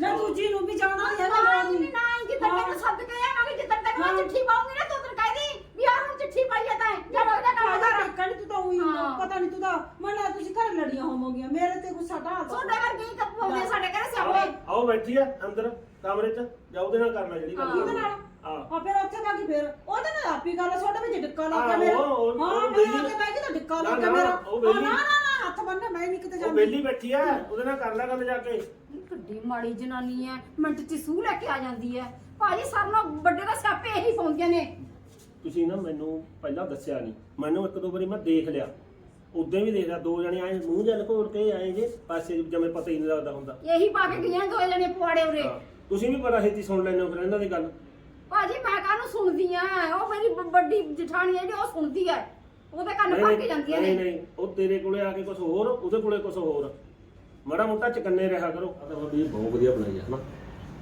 ਮੈਂ ਦੂਜੀ ਨੂੰ ਵੀ ਜਾਣਾ ਹੈ ਨਾ। ਨਾ ਨਹੀਂ ਹਾਂ। ਤੈਨੂੰ ਸੱਦ ਕੇ ਆਵਾਂਗੇ ਜਿੱਦਾਂ ਤੈਨੂੰ ਮੈਂ ਹਾਂ। ਚਿੱਠੀ ਪਾਉਂਗੀ ਨਾ ਤੂੰ ਤੈਨੂੰ ਕਹਿ ਦੀ। ਵੀ ਹੁਣ ਚਿੱਠੀ ਪਾਈ ਆ ਤੈਂ ਜਾ ਵਗਦਾ ਕੰਮ ਕਾਹਦਾ ਕਰ ਟੱਕਾ ਨੀ ਤੂੰ ਤਾਂ ਉਹੀ ਹਾਂ। ਪਤਾ ਨਹੀਂ ਤੂੰ ਤਾਂ ਮੈਨੂੰ ਤੁਸੀਂ ਘਰ ਲੜੀਆਂ ਹੋਵੋਗੀਆਂ ਮੇਰੇ ਤੇ ਗੁੱਸਾ ਢਾਲ ਤੁਹਾਡੇ ਵਰਗੀ ਕੱਪੂਗੇ ਸਾਡੇ ਘਰੇ ਸਿਆਪੇ ਆਓ ਬੈਠੀ ਆ ਅੰਦਰ ਕਮਰੇ 'ਚ। ਜਾ ਉਹਦੇ ਨਾਲ ਕਰਨਾ ਜਿਹੜੀ ਗੱਲ। ਕਿਹਦੇ ਨਾਲ? ਹਾਂ। ਆ ਫਿਰ ਉੱਥੇ ਜਾ ਕੇ ਫਿਰ। ਉਹਦੇ ਨਾਲ ਆਪੀ ਗੱਲ ਤੁਹਾਡੇ ਵਿੱਚ ਡਿੱਕਾ ਲੱਗ ਗਿਆ ਆਹੋ, ਮੇਰਾ। ਉਹ- ਹਾਂ ਉਹ ਮੈਂ ਵਿਹਲੀ- ਆ ਕੇ ਬਹਿ ਗਈ ਤਾਂ ਡਿੱਕਾ ਨਾ, ਲੱਗ ਗਿਆ ਨਾ, ਮੇਰਾ। ਉਹ ਹਾਂ, ਵਿਹਲੀ- ਨਾ ਨਾ ਨਾ ਹੱਥ ਬੰਨ੍ਹ ਮੈਂ ਨਹੀਂ ਕਿਤੇ ਉਹ ਜਾਂਦੀ। ਬੇਲੀ ਬੈਠੀ ਆ ਉਹਦੇ ਨਾਲ ਕਰ ਲੈ ਗੱਲ ਜਾ ਕੇ। ਕਿੱਡੀ ਮਾੜੀ ਜਨਾਨੀ ਐ। ਮਿੰਟ ਚ ਸੂਹ ਲੈ ਕੇ ਆ ਜਾਂਦੀ ਐ। ਭਾਜੀ ਸਭ ਨਾਲ ਵੱਡੇ ਦਾ ਸਿਆਪੇ ਇਹੀ ਪਾਉਂਦੀਆਂ ਨੇ। ਤੁਸੀਂ ਨਾ ਮੈਨੂੰ ਪਹਿਲਾਂ ਦੱਸਿਆ ਨਹੀਂ। ਮੈਨੂੰ ਇੱਕ ਦੋ ਵਾਰੀ ਮੈਂ ਦੇਖ ਲਿਆ। ਉਦੋਂ ਵੀ ਦੇਖ ਲਿਆ ਦੋ ਜਣੇ ਆਏ ਮੂੰਹ ਜਲ ਘੋੜ ਕੇ ਆਏ ਜੇ ਪਾਸੇ ਜਿਵੇਂ ਪਤਾ ਹੀ ਨਹੀਂ ਲੱਗਦਾ ਹੁੰਦਾ। ਇਹੀ ਪਾ ਕੇ ਗਈਆਂ ਦੋ ਜਣੇ ਪੁਆੜੇ ਉਰੇ। ਹਾਂ, ਤੁਸੀਂ ਵੀ ਬੜਾ ਛੇਤੀ ਸੁਣ ਲੈਂਦੇ ਹੋ ਫਿਰ ਇਹਨਾਂ ਦੀ ਗੱਲ। ਭਾਜੀ ਮੈਂ ਕਾਹਨੂੰ ਸੁਣਦੀ ਆ ਉਹ ਮੇਰੀ ਬ- ਵੱਡੀ ਜਠਾਣੀ ਐ ਜਿਹੜੀ ਉਹ ਸੁਣਦੀ ਐ ਉਹਦੇ ਕੰਨ ਭਰ ਕੇ ਨਹੀਂ ਜਾਂਦੀਆਂ ਨਹੀਂ ਨੇ। ਨਹੀਂ ਉਹ ਤੇਰੇ ਕੋਲੇ ਆ ਕੇ ਕੁਝ ਹੋਰ ਉਹਦੇ ਕੋਲੇ ਕੁਝ ਹੋਰ। ਮਾੜਾ ਮੋਟਾ ਚਕੰਨੇ ਰਿਹਾ ਕਰੋ। ਆ ਤਾਂ ਬਹੁਤ ਵਧੀਆ ਬਣਾਈ ਹੈ ਹਨਾ?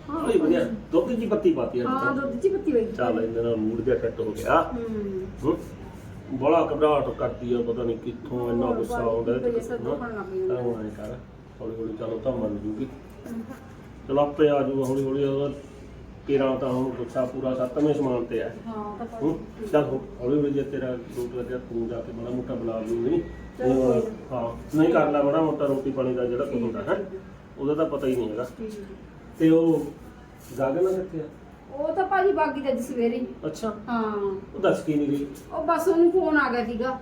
ਬੜੀ ਵਧੀਆ। ਦੁੱਧ ਦੀ ਪੱਤੀ ਪਾਤੀ ਆ ਹਾਂ ਦੁੱਧ ਚ ਪੱਤੀ ਹੋਈ ਚੱਲ ਇਹਦੇ ਨਾਲ ਮੂਡ ਜਿਹਾ ਫਿੱਟ ਹੋ ਗਿਆ। ਹੂੰ। ਹੂੰ। ਬੜਾ ਘਬਰਾਹਟ ਕਰਦੀ ਆ ਪਤਾ ਨਹੀਂ ਕਿੱਥੋਂ ਇੰਨਾ ਹੋਰ ਗੁੱਸਾ ਬਾਈ, ਆਉਂਦਾ ਕੀ ਕਰੀਏ, ਸਭ ਦੁਖਣ ਲੱਗ ਜਾਂਦਾ। ਤਾਂ ਹੁਣ। ਐਂ ਕਰ ਹੌਲੀ ਹੌਲੀ ਚਲੋ ਤਾਂ ਮੰਨ ਜੂਗੀ। ਚਲੋ ਆਪੇ ਆ ਜੂਗਾ ਹੌਲੀ ਹੌਲੀ ਉਹਦਾ ਤੇਰਾ ਤਾਂ ਹੁਣ ਗੁੱਸਾ ਪੂਰਾ ਸੱਤਵੇਂ ਸਮਾਨ ਤੇ ਆ ਹਾਂ ਤਾਂ ਭਾਜੀ। ਹੂੰ ਚੱਲ ਹੋ- ਹੌਲੀ ਹੌਲੀ ਜੇ ਤੇਰਾ ਰੂਟ ਲੱਗਿਆ ਤੂੰ ਜਾ ਕੇ ਬੜਾ ਮੋਟਾ ਬੁਲਾ ਲੂ ਨਹੀਂ? ਚਲੋ ਕੋਈ ਹਾਂ ਨਹੀਂ ਕਰ ਲੈ ਬੜਾ ਮੋਟਾ ਰੋਟੀ ਪਾਣੀ ਦਾ ਜਿਹੜਾ ਕੁਝ ਹੁੰਦਾ ਹੈ। ਉਹਦਾ ਤਾਂ ਪਤਾ ਹੀ ਨਹੀਂ ਹੈਗਾ। ਤੇ ਉਹ ਗਾਗਨ ਕਿੱਥੇ ਆ ਉਹ ਤਾਂ ਭਾਜੀ ਬਾਗੀ ਅੱਜ ਸਵੇਰੇ ਹੀ। ਅੱਛਾ। ਹਾਂ। ਉਹ ਦੱਸ ਕੀ ਨਹੀਂ ਗਈ? ਉਹ ਬਸ ਉਹਨੂੰ ਫੋਨ ਆ ਗਿਆ ਸੀਗਾ।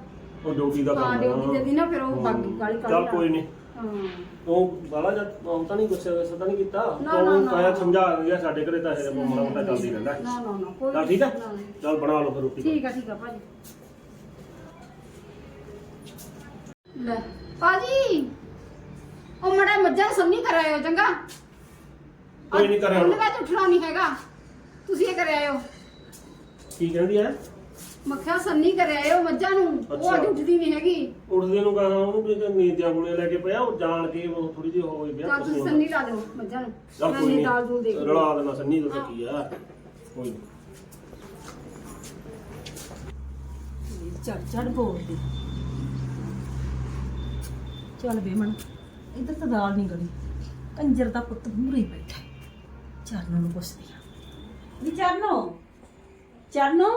ਉਹ ਡਿਊਟੀ ਦਾ ਕੰਮ ਹਾਂ। ਡਿਊਟੀ ਤੇ ਦੀ ਨਾ ਫਿਰ ਉਹ ਬਾਗੀ ਕਾਲੀ ਕਾਲੀ ਚੱਲ ਕੋਈ ਨਹੀਂ। ਹਾਂ। ਉਹ ਬਾਲਾ ਜਦ ਉਹ ਤਾਂ ਨਹੀਂ ਗੁੱਸੇ ਵੈਸੇ ਤਾਂ ਨਹੀਂ ਕੀਤਾ। ਨਾ, ਉਹ ਨਾ, ਨਾ। ਕਾਇਆ ਸਮਝਾ ਗਿਆ ਸਾਡੇ ਘਰੇ ਤਾਂ ਇਹ ਮਾੜਾ ਮੋਟਾ ਚੱਲਦੀ ਰਹਿੰਦਾ। ਨਾ ਨਾ ਨਾ ਕੋਈ ਚੱਲ ਠੀਕ ਨਾ, ਨਾ। ਚੱਲ ਬਣਾ ਲਓ ਫਿਰ ਰੋਟੀ। ਠੀਕ ਆ ਠੀਕ ਆ ਭਾਜੀ। ਲੈ। ਭਾਜੀ! ਉਹ ਮੜਾ ਮੱਝਾਂ ਸੰਨੀ ਕਰਾਇਓ ਚੰਗਾ। ਕੋਈ ਨਹੀਂ ਕਰਿਆ ਉਹਨੇ ਵਿੱਚ ਉੱਠਣਾ ਨਹੀਂ ਹੈਗਾ। ਤੁਸੀਂ ਇਹ ਕਰਾਇਓ ਕੀ ਕਹਿੰਦੀ ਐ ਮੱਖਿਆ ਸੰਨੀ ਕਰਾਇਓ ਮੱਝਾਂ ਨੂੰ। ਉਹ ਅੱਛਾ। ਅੱਜ ਉੱਠਦੀ ਨਹੀਂ ਹੈਗੀ। ਉੱਠਦੇ ਨੂੰ ਕਹਾਂ ਉਹਨੂੰ ਵੀ ਤੇ ਨੀਂਦਾਂ ਗੁਲੇ ਲੈ ਕੇ ਪਿਆ ਉਹ ਜਾਣ ਕੇ ਉਹ ਥੋੜੀ ਜਿਹੀ ਹੋ ਗਈ ਤਾਂ ਤੁਸੀਂ ਸੰਨੀ ਲਾ ਦਿਓ ਮੱਝਾਂ ਨੂੰ। ਮੈਂ ਨਹੀਂ ਦਾਲ ਦੇਖ ਰਲਾ ਦੇਣਾ ਸੰਨੀ ਦਾ ਤਾਂ ਕੀ ਆ। ਕੋਈ ਨੀ। ਚੜ ਚੜ ਬੋਲਦੀ ਚੱਲ ਬੇਮਣ ਇੱਧਰ ਤਾਂ ਦਾਲ ਨਹੀਂ ਗੜੀ ਕੰਜਰ ਦਾ ਪੁੱਤ ਮੂਰੇ ਹੀ ਹੈ। ਚਰਨੋਂ ਨੂੰ ਪੁੱਛਦੀ ਆ ਨੀ ਚਰਨੋ? ਚਰਨੋ?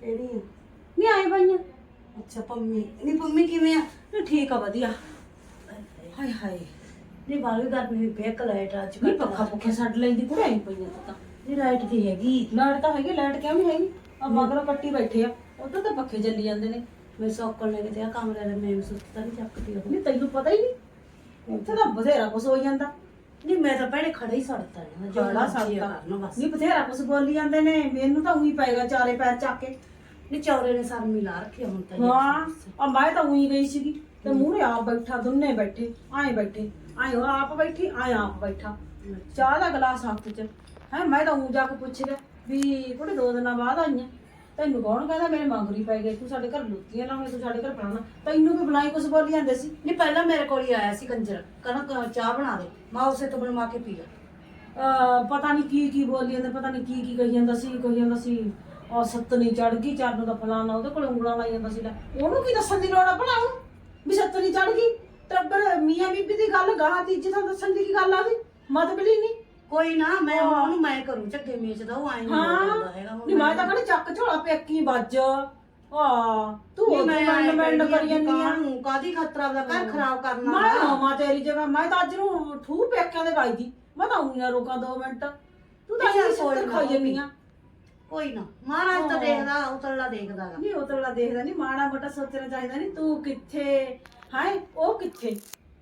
ਕਿਹੜੀ? ਆ? ਨਹੀਂ ਆਏ ਬਾਈਆਂ। ਅੱਛਾ ਪੰਮੀ। ਨਹੀਂ ਪੰਮੀ ਕਿਵੇਂ ਆ? ਨਹੀਂ ਠੀਕ ਆ ਵਧੀਆ। ਹਾਏ ਹਾਏ। ਨਹੀਂ ਬਾਲੀ ਗਰਮੀ ਵੀ ਬੇਕ ਲਾਈਟ ਅੱਜ ਨਹੀਂ ਪੱਖਾ ਪੁੱਖਾ ਛੱਡ ਲੈਂਦੀ ਕੁੜੇ ਆਈ ਪਈਆਂ ਤੂੰ ਨਹੀਂ ਲਾਈਟ ਦੀ ਹੈਗੀ। ਲਾਈਟ ਤਾਂ ਹੈਗੀ ਲਾਈਟ ਕਿਉਂ ਨਹੀਂ ਹੈਗੀ ਆ ਮਗਰੋਂ ਕੱਟੀ ਬੈਠੇ ਆ। ਉਧਰ ਤਾਂ ਪੱਖੇ ਚੱਲੀ ਜਾਂਦੇ ਨੇ। ਮੈਂ ਸੌਕਲ ਲੈ ਕੇ ਤੇ ਆ ਕਮਰੇ ਦੇ ਮੇਨ ਸੁੱਤ ਤਾਂ ਨਹੀਂ ਚੱਕਦੀ ਉਹ ਨਹੀਂ ਤੈਨੂੰ ਪਤਾ ਹੀ ਨਹੀਂ ਇੱਥੇ ਤਾਂ ਬਥੇਰਾ ਕੁਛ ਹੋ ਜਾਂਦਾ। ਨਹੀਂ ਮੈਂ ਤਾਂ ਪਹਿਲੇ ਖੜਾ ਹੀ ਸੜਤਾ ਨਾ ਸਾਡਾ ਬਸ। ਨਹੀਂ ਬਥੇਰਾ ਕੁਛ ਬੋਲੀ ਜਾਂਦੇ ਨੇ ਮੈਨੂੰ ਤਾਂ ਉਹੀ ਪਏਗਾ ਚਾਰੇ ਪੈਰ ਚੱਕ ਕੇ। ਨਹੀਂ ਚੌਰੇ ਨੇ ਸਰ ਮਿਲਾ ਰੱਖਿਆ ਹੁਣ ਤਾਂ ਹਾਂ ਆ ਮੈਂ ਤਾਂ ਉਹੀ ਗਈ ਸੀਗੀ ਤੇ ਮੂਹਰੇ ਆਪ ਬੈਠਾ ਦੋਨੇ ਬੈਠੇ ਆਏ ਬੈਠੇ ਆਏ ਉਹ ਆਪ ਬੈਠੀ ਆਏ ਆਪ ਬੈਠਾ। ਚਾਹ ਦਾ ਗਲਾਸ ਹੱਥ 'ਚ। ਹੈ ਮੈਂ ਤਾਂ ਉਹ ਜਾ ਕੇ ਪੁੱਛ ਲਿਆ ਵੀ ਕੁੜੇ ਦੋ ਦਿਨਾਂ ਬਾਅਦ ਆਈਆਂ ਤੈਨੂੰ ਕੌਣ ਕਹਿੰਦਾ ਮੇਰੇ ਮੰਗਰੀ ਪੈ ਗਏ ਤੂੰ ਸਾਡੇ ਘਰ ਲੁੱਤੀਆਂ ਲਾਉਣੇ ਤੂੰ ਸਾਡੇ ਘਰ ਫਲਾਣਾ ਤੈਨੂੰ ਵੀ ਬੁਲਾਈ ਕੁਛ ਬੋਲੀ ਜਾਂਦੇ ਸੀ? ਨਹੀਂ ਪਹਿਲਾਂ ਮੇਰੇ ਕੋਲ ਹੀ ਆਇਆ ਸੀ ਕੰਜਰ। ਕਹਿੰਦਾ ਚਾਹ ਬਣਾ ਦੇ। ਮੈਂ ਉਸੇ ਤੋਂ ਬਣਵਾ ਕੇ ਪੀ ਲਿਆ ਅਹ ਪਤਾ ਨਹੀਂ ਕੀ ਕੀ ਬੋਲੀ ਜਾਂਦੇ ਪਤਾ ਨਹੀਂ ਕੀ ਕੀ ਕਹੀ ਜਾਂਦਾ ਸੀ ਕਹੀ ਜਾਂਦਾ ਸੀ ਉਹ ਸੱਤਨੀ ਚੜ ਗਈ ਚਰਨ ਦਾ ਫਲਾਣਾ ਉਹਦੇ ਕੋਲ ਉਂਗਲਾਂ ਲਾਈ ਜਾਂਦਾ ਸੀ ਲੈ ਉਹਨੂੰ ਕੀ ਦੱਸਣ ਦੀ ਲੋੜ ਆ ਭਲਾ ਉਹਨੂੰ? ਵੀ ਸੱਤਨੀ ਚੜ ਗਈ? ਟੱਬਰ ਮੀਆਂ ਬੀਬੀ ਦੀ ਗੱਲ ਗਾਹਾਂ ਦੀ ਇੱਜ਼ਤ ਦੱਸਣ ਦੀ ਕੀ ਗੱਲ ਆ ਵੀ ਮਤਬਲੀ ਨਹੀਂ? ਕੋਈ ਨਾ ਮੈਂ। ਉਹਨੂੰ ਮੈਂ ਕਰੂੰ ਝੱਗੇ ਮੇਚਦਾ ਉਹ ਆਏ ਨਹੀਂ ਹਾਂ ਹੁੰਦਾ ਹੈਗਾ ਹੁਣ ਨਹੀਂ ਮੈਂ ਤਾਂ ਕਹਿੰਦੀ ਚੱਕ ਝੋਲਾ ਪੇਕੀ ਵੱਜ। ਆ ਤੂੰ ਉਹ ਮੈਂ ਮੈਂ ਮੈਂ ਕਰੀ ਜਾਂਦੀ ਆ। ਨੂੰ ਕਾਦੀ ਖਤਰਾ ਦਾ ਘਰ ਖਰਾਬ ਕਰਨਾ ਮੈਂ ਵਾ। ਹੋਵਾਂ ਤੇਰੀ ਜਗ੍ਹਾ ਮੈਂ ਤਾਂ ਅੱਜ ਨੂੰ ਠੂ ਪੇਕਿਆਂ ਦੇ ਵੱਜਦੀ ਮੈਂ ਤਾਂ ਉਹੀ ਨਾ ਰੋਕਾਂ ਦੋ ਮਿੰਟ। ਤੂੰ ਤਾਂ ਇਹ ਨਾ, ਖਾਈ ਜਾਂਦੀ ਆ। ਕੋਈ ਨਾ। ਮਹਾਰਾਜ ਤਾਂ ਹਾਂ। ਦੇਖਦਾ ਉਤਲਾ ਦੇਖਦਾ ਨਹੀਂ ਤਾਂ ਦੇਖਦਾ ਨਹੀਂ ਮਾੜਾ ਮੋਟਾ ਸੋਚਣਾ ਚਾਹੀਦਾ ਨਹੀਂ ਤੂੰ ਕਿੱਥੇ? ਹੈ ਉਹ ਕਿੱਥੇ?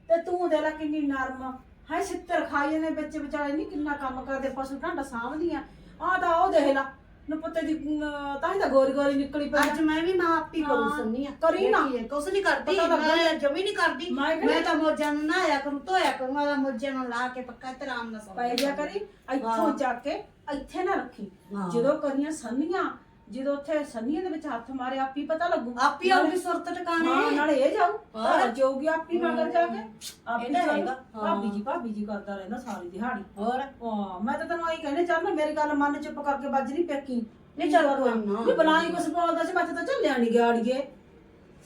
ਤੇ ਤੂੰ ਦੇ ਲੈ ਕਿੰਨੀ ਨਰਮ। ਹੈ ਸਿੱਤਰ ਖਾਈ ਜਾਂਦੇ ਵਿੱਚ ਵਿਚਾਰੇ ਨਹੀਂ ਕਿੰਨਾ ਕੰਮ ਕਰਦੇ ਪਸ਼ੂ ਢਾਂਡਾ ਸਾਂਭਦੀਆਂ ਆ। ਤਾਂ ਉਹ ਦੇਖ ਲਾ। ਨਪੁੱਤੇ ਦੀ ਅਮ, ਤਾਂ ਹੀ ਤਾਂ ਗੋਰੀ ਗੋਰੀ ਨਿਕਲੀ ਪਈ ਅੱਜ ਮੈਂ ਵੀ ਨਾ ਆਪੀ ਕਰੂੰ ਸੰਨੀ ਆ ਕਰੀ ਨਾ। ਕੁਛ ਨਹੀਂ ਕਰਦੀ ਪਤਾ ਲੱਗਾ ਮੈਂ ਜਮੀ ਨਹੀਂ ਕਰਦੀ ਮੈਂ ਕਹਿੰਦੀ- ਮੈਂ ਤਾਂ ਮੋਜਾਂ ਨੂੰ ਨਹਾਇਆ ਕਰੂੰ ਧੋਇਆ ਕਰੂੰ ਆਦਾ ਮੋਜਾਂ ਨੂੰ ਲਾ ਕੇ ਪੱਕਾ ਤੇ ਆਰਾਮ ਨਾਲ ਸੌਂ ਪੈ ਜਾ ਕਰੀ ਇੱਥੋਂ ਹਾਂ। ਚੱਕ ਕੇ ਇੱਥੇ ਨਾ ਰੱਖੀ ਹਾਂ। ਜਦੋਂ ਕਰੀਆਂ ਸੰਨੀਆਂ ਜਦੋਂ ਉੱਥੇ ਸੰਨੀਆਂ ਦੇ ਵਿੱਚ ਹੱਥ ਮਾਰੇ ਆਪੀ ਪਤਾ ਲੱਗੂ। ਆਪੀ ਆਉਗੀ ਸੁਰਤ ਟਿਕਾਣੇ। ਹਾਂ ਨਾਲੇ ਇਹ ਜਾਊ। ਹੋਰ। ਘਰ ਜਾਊਗੀ ਆਪੀ ਮਗਰ ਜਾ ਕੇ। ਆਪੀ ਇਹ ਤਾਂ ਹੈਗਾ, ਹਾਂ। ਭਾਬੀ ਜੀ ਭਾਬੀ ਜੀ ਕਰਦਾ ਰਹਿੰਦਾ ਸਾਰੀ ਦਿਹਾੜੀ। ਹੋਰ? ਹਾਂ ਮੈਂ ਤਾਂ ਤੈਨੂੰ ਆਈ ਕਹਿੰਦੇ ਚੱਲ ਨਾ ਮੇਰੀ ਗੱਲ ਮੰਨ ਚੁੱਪ ਕਰਕੇ ਵੱਜ ਨਹੀਂ ਪੇਕੀ। ਨਹੀਂ ਚੱਲ ਕੋਈ ਨਾ। ਨਹੀਂ ਬਲਾਈ ਕੁਛ ਬੋਲਦਾ ਸੀ ਮੈਂ ਤਾਂ ਚੱਲਿਆ ਨਹੀਂ ਗਾੜੀਏ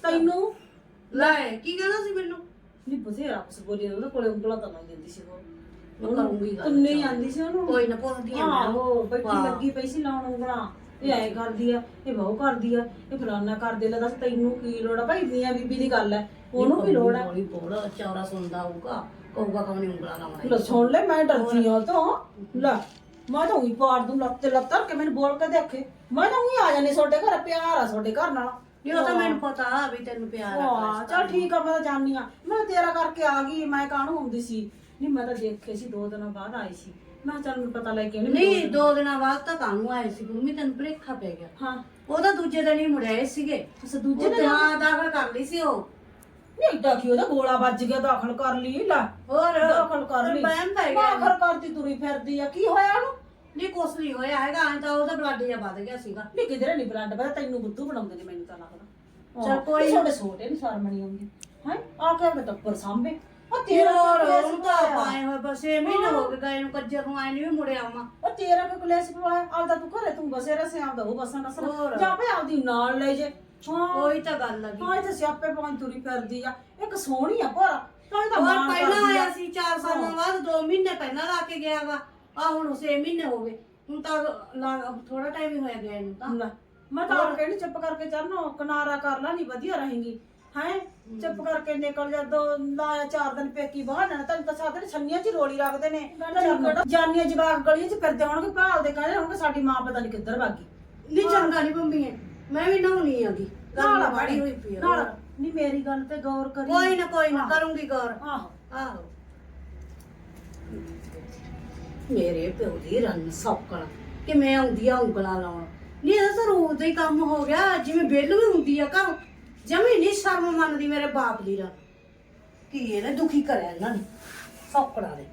ਤੈਨੂੰ? ਲੈ ਕੀ ਕਹਿੰਦਾ ਸੀ ਮੈਨੂੰ? ਨਹੀਂ ਬਥੇਰਾ ਕੁਛ ਬੋਲੀ ਉਹਦੇ ਕੋਲੇ ਉਂਗਲਾਂ ਤਾਂ ਲਾਈ ਜਾਂਦੀ ਸੀ ਉਹ। ਮੈਂ ਕਰੂੰਗੀ ਗੱਲ ਉੰਨੇ ਹੀ ਆਂਦੀ ਸੀ ਉਹਨੂੰ। ਕੋਈ ਨਾ ਪੁੱਛਦੀ ਆ ਹਾਂ ਮੈਂ। ਉਹ ਬੈਠੀ ਹਾਂ। ਲੱਗੀ ਪਈ ਸੀ ਲਾਉਣ ਉਂਗਲਾਂ। ਇਹ ਐ ਕਰਦੀ ਆ ਇਹ ਬਹੁ ਕਰਦੀ ਆ ਇਹ ਫਲਾਨਾ ਕਰਦੇ ਲੈ ਦੱਸ ਤੈਨੂੰ ਕੀ ਲੋੜ ਆ? ਭਾਈ ਮੀਆਂ ਬੀਬੀ ਦੀ ਗੱਲ ਐ। ਉਹਨੂੰ ਕੀ ਲੋੜ ਆ ਹੌਲੀ ਬੋਲ ਚੌਰਾ ਸੁਣਦਾ ਹੋਊਗਾ ਕਹੂਗਾ ਕੌਣ ਉਂਗਲਾ ਲੈ ਲਾਉਣਾ ਸੁਣ ਲੈ ਮੈਂ ਡਰਦੀ ਆ ਤੋਂ। ਲੈ ਮੈਂ ਤਾਂ ਉਹੀ ਪਾੜ ਦੂੰ ਲੱਤ ਤੇ ਲੱਤ ਧਰ ਕੇ ਮੈਨੂੰ ਬੋਲ ਕੇ ਦੇਖੇ। ਮੈਂ ਤਾਂ ਉਹੀ ਆ ਜਾਣੀ ਤੁਹਾਡੇ ਘਰ ਪਿਆਰ ਆ ਤੁਹਾਡੇ ਘਰ ਨਾਲ। ਨਹੀਂ ਉਹ ਤਾਂ ਮੈਨੂੰ ਪਤਾ ਵੀ ਤੈਨੂੰ ਪਿਆਰ ਆ ਹਾਂ ਚੱਲ ਠੀਕ ਆ ਮੈਂ ਤਾਂ ਜਾਣੀ ਆ। ਮੈਂ ਤੇਰਾ ਕਰਕੇ ਆ ਗਈ ਮੈਂ ਕਾਹਨੂੰ ਆਉਂਦੀ ਸੀ? ਨਹੀਂ ਮੈਂ ਤਾਂ ਦੇਖੇ ਸੀ ਦੋ ਦਿਨਾਂ ਬਾਅਦ ਆਈ ਸੀ। ਮੈਂ ਕਿਹਾ ਚੱਲ ਨਹੀਂ ਦੋ ਦਿਨਾਂ ਬਾਅਦ ਤਾਂ ਕਾਨੂੰ ਆਏ ਸੀ ਮੰਮੀ ਤੈਨੂੰ ਭਰੇਖਾ ਪੈ ਗਿਆ। ਹਾਂ। ਉਹ ਤਾਂ ਦੂਜੇ ਦਿਨ ਹੀ ਮੁੜਿਆ ਸੀਗੇ। ਉਸ ਦੂਜੇ ਉਹ ਦਿਨ ਤਾਂ ਦਾਖਲ ਕਰ ਲਈ ਸੀ ਉਹ। ਨਹੀਂ ਏਡਾ ਕੀ ਉਹਦਾ ਗੋਲਾ ਵੱਜ ਗਿਆ ਦਾਖਲ ਕਰ ਲਈ ਲੈ। ਹੋਰ ਦਾਖਲ ਕਰ ਲਈ। ਬਹਿਮ ਪੈ ਗਿਆ। ਦਾਖਲ ਕਰਦੀ ਤੁਰੀ ਫਿਰਦੀ ਆ। ਕੀ ਹੋਇਆ ਉਹਨੂੰ? ਨਹੀਂ ਕੁਛ ਨਹੀਂ ਹੋਇਆ ਹੈਗਾ ਐਂ ਤਾਂ ਉਹਦਾ ਬਲੱਡ ਜਿਹਾ ਵੱਧ ਗਿਆ ਸੀਗਾ। ਨਹੀਂ ਕਿਧਰੇ ਨਹੀਂ ਬਲੱਡ ਪਤਾ ਤੈਨੂੰ ਬੁੱਧੂ ਬਣਾਉਂਦੇ ਨੇ ਮੈਨੂੰ ਤਾਂ ਲੱਗਦਾ। ਚੱਲ ਕੋਈ- ਤੁਹਾਡੇ ਛੋਟੇ ਨੂੰ ਸ਼ਰਮ ਨਹੀਂ ਆਉਂਦੀ। ਹੈ? ਆ ਕੇ ਆਪਣੇ ਟੱਪਰ ਸਾਹਮਣੇ ਉਹ ਤੇਰਾ ਤੇਰਾ ਹੋਰ ਕਲੇਸ਼ ਉਹਨੂੰ ਤਾਂ ਪਵਾਇਆ। ਪਾਏ ਹੋਏ ਬਸ 6 ਮਹੀਨੇ ਹੋ ਗਏ ਗਏ ਨੂੰ ਕੱਜਰ ਨੂੰ ਆਏ ਨਹੀਂ ਵੀ ਮੁੜਿਆ ਆਵਾਂ। ਉਹ ਤੇਰਾ ਕੋ ਕਲੇਸ਼ ਪਵਾਇਆ ਆਪਦਾ ਤੂੰ ਘਰੇ ਤੂੰ ਬਸੇ ਰਸੇ ਆਪਦਾ ਉਹ ਬਸਾਂ ਨਸਲ ਹੋਰ। ਜਾਂ ਭਈ ਆਪਦੀ ਨਾਲ ਲੈ ਜੇ। ਹਾਂ। ਉਹੀ ਤਾਂ ਗੱਲ ਲੱਗੀ ਹਾਂ ਇੱਥੇ ਸਿਆਪੇ ਪਾਉਣ ਤੁਰੀ ਫਿਰਦੀ ਆ। ਇੱਕ ਸੋਹਣੀ ਆ ਭੋਰਾ। ਤਾਂ ਇਹਦਾ ਹੋਰ ਮਾਣ ਪਹਿਲਾਂ ਕਰਦੀ ਆ। ਆਇਆ ਸੀ 4 ਸਾਲਾਂ ਬਾਅਦ 2 ਮਹੀਨੇ ਪਹਿਲਾਂ ਲਾ ਕੇ ਗਿਆ ਵਾ। ਆ ਹੁਣ 6 ਮਹੀਨੇ ਹੋ ਗਏ। ਹੁਣ ਤਾਂ ਥੋੜਾ ਟਾਈਮ ਹੀ ਹੋਇਆ ਗਿਆ ਇਹਨੂੰ ਤਾਂ। ਲੈ, ਮੈਂ ਤਾਂ ਆਪ ਕਹਿੰਦੀ ਚੁੱਪ ਕਰਕੇ ਚੱਲ ਨਾ ਕਿਨਾਰਾ ਕਰ ਲੈ ਨਹੀਂ ਵਧੀਆ ਰਹੇਗੀ। ਹੈ? ਚੁੱਪ ਕਰਕੇ ਨਿਕਲ ਜਾ ਦੋ ਲਾਇਆ ਚਾਰ ਦਿਨ ਪੇਕੀ ਬਹਾਨਾ ਤੈਨੂੰ ਤਾਂ ਸਾਧ ਨੇ ਛੰਨੀਆਂ 'ਚ ਹੀ ਰੋਲੀ ਰੱਖਦੇ ਨੇ। ਜਾਨੀਆਂ ਜਵਾਕ ਗਲੀਆਂ 'ਚ ਫਿਰਦੇ ਹੋਣਗੇ ਭਾਲਦੇ ਕਹਿੰਦੇ ਹੋਣਗੇ ਸਾਡੀ ਮਾਂ ਪਤਾ ਨਹੀਂ ਕਿੱਧਰ ਭਾਗੀ ਨਹੀਂ ਚੰਗਾ ਨਹੀਂ ਮੰਮੀ ਮੈਂ ਵੀ ਨਹਾਉਣੀ ਆਗੀ ਨਾਲ ਬਾੜੀ ਹੋਈ ਪਈ ਨਾਲ। ਨਹੀਂ ਮੇਰੀ ਗੱਲ ਤੇ ਗੌਰ ਕਰੀ। ਕੋਈ ਨਾ ਕੋਈ ਨਾ। ਕਰੂੰਗੀ ਗੌਰ। ਆਹੋ। ਆਹੋ। ਮੇਰੇ ਪਿਓ ਦੀ ਰੰਨ ਸੌਕਣ ਕਿ ਮੈਂ ਆਉਂਦੀ ਆ ਉਂਗਲਾਂ ਲਾਉਣ। ਨਹੀਂ ਇਹ ਤਾਂ ਰੋਜ਼ ਦਾ ਹੀ ਕੰਮ ਹੋ ਗਿਆ ਜਿਵੇਂ ਬਿੱਲ ਵੀ ਹੁੰਦੀ ਆ ਘਰ। ਜਮੀ ਨਹੀਂ ਸ਼ਰਮ ਮੰਨਦੀ ਮੇਰੇ ਬਾਪ ਦੀ ਰਾਂ ਕੀ ਇਹਨੇ ਦੁਖੀ ਕਰਿਆ ਇਹਨਾਂ ਨੇ? ਸੌਕੜਾ ਦੇ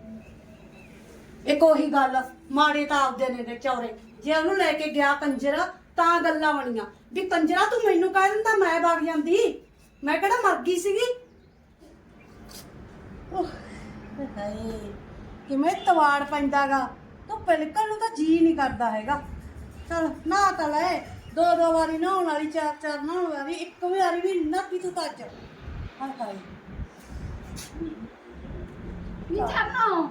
ਇੱਕ ਉਹੀ ਗੱਲ ਮਾੜੇ ਤਾਂ ਆਪਦੇ ਨੇ ਨੇ ਚੌਰੇ। ਜੇ ਉਹਨੂੰ ਲੈ ਕੇ ਗਿਆ ਕੰਜਰਾ ਤਾਂ ਗੱਲਾਂ ਬਣੀਆਂ। ਵੀ ਕੰਜਰਾ ਤੂੰ ਮੈਨੂੰ ਕਹਿ ਦਿੰਦਾ ਮੈਂ ਵਗ ਜਾਂਦੀ। ਮੈਂ ਕਿਹੜਾ ਮਰ ਗਈ ਸੀਗੀ? ਓਹ, ਹਾਏ ਕਿਵੇਂ ਤਵਾੜ ਪੈਂਦਾਗਾ। ਤੂੰ ਬਿਲਕੁਲ ਨੂੰ ਤਾਂ ਜੀ ਨਹੀਂ ਕਰਦਾ ਹੈਗਾ। ਚਲ ਨਾ ਤਾਂ ਲੈ। ਦੋ ਦੋ ਵਾਰੀ ਨਹਾਉਣ ਵਾਲੀ ਚਾਰ ਚਾਰ ਨਹਾਉਣ ਵਾਲੀ ਇੱਕ ਵਾਰੀ ਵੀ ਨਾ ਪੀ ਤੂੰ ਤਾਂ ਅੱਜ ਹਾਏ ਹਾਏ। ਨੀ ਚਰਨੋ।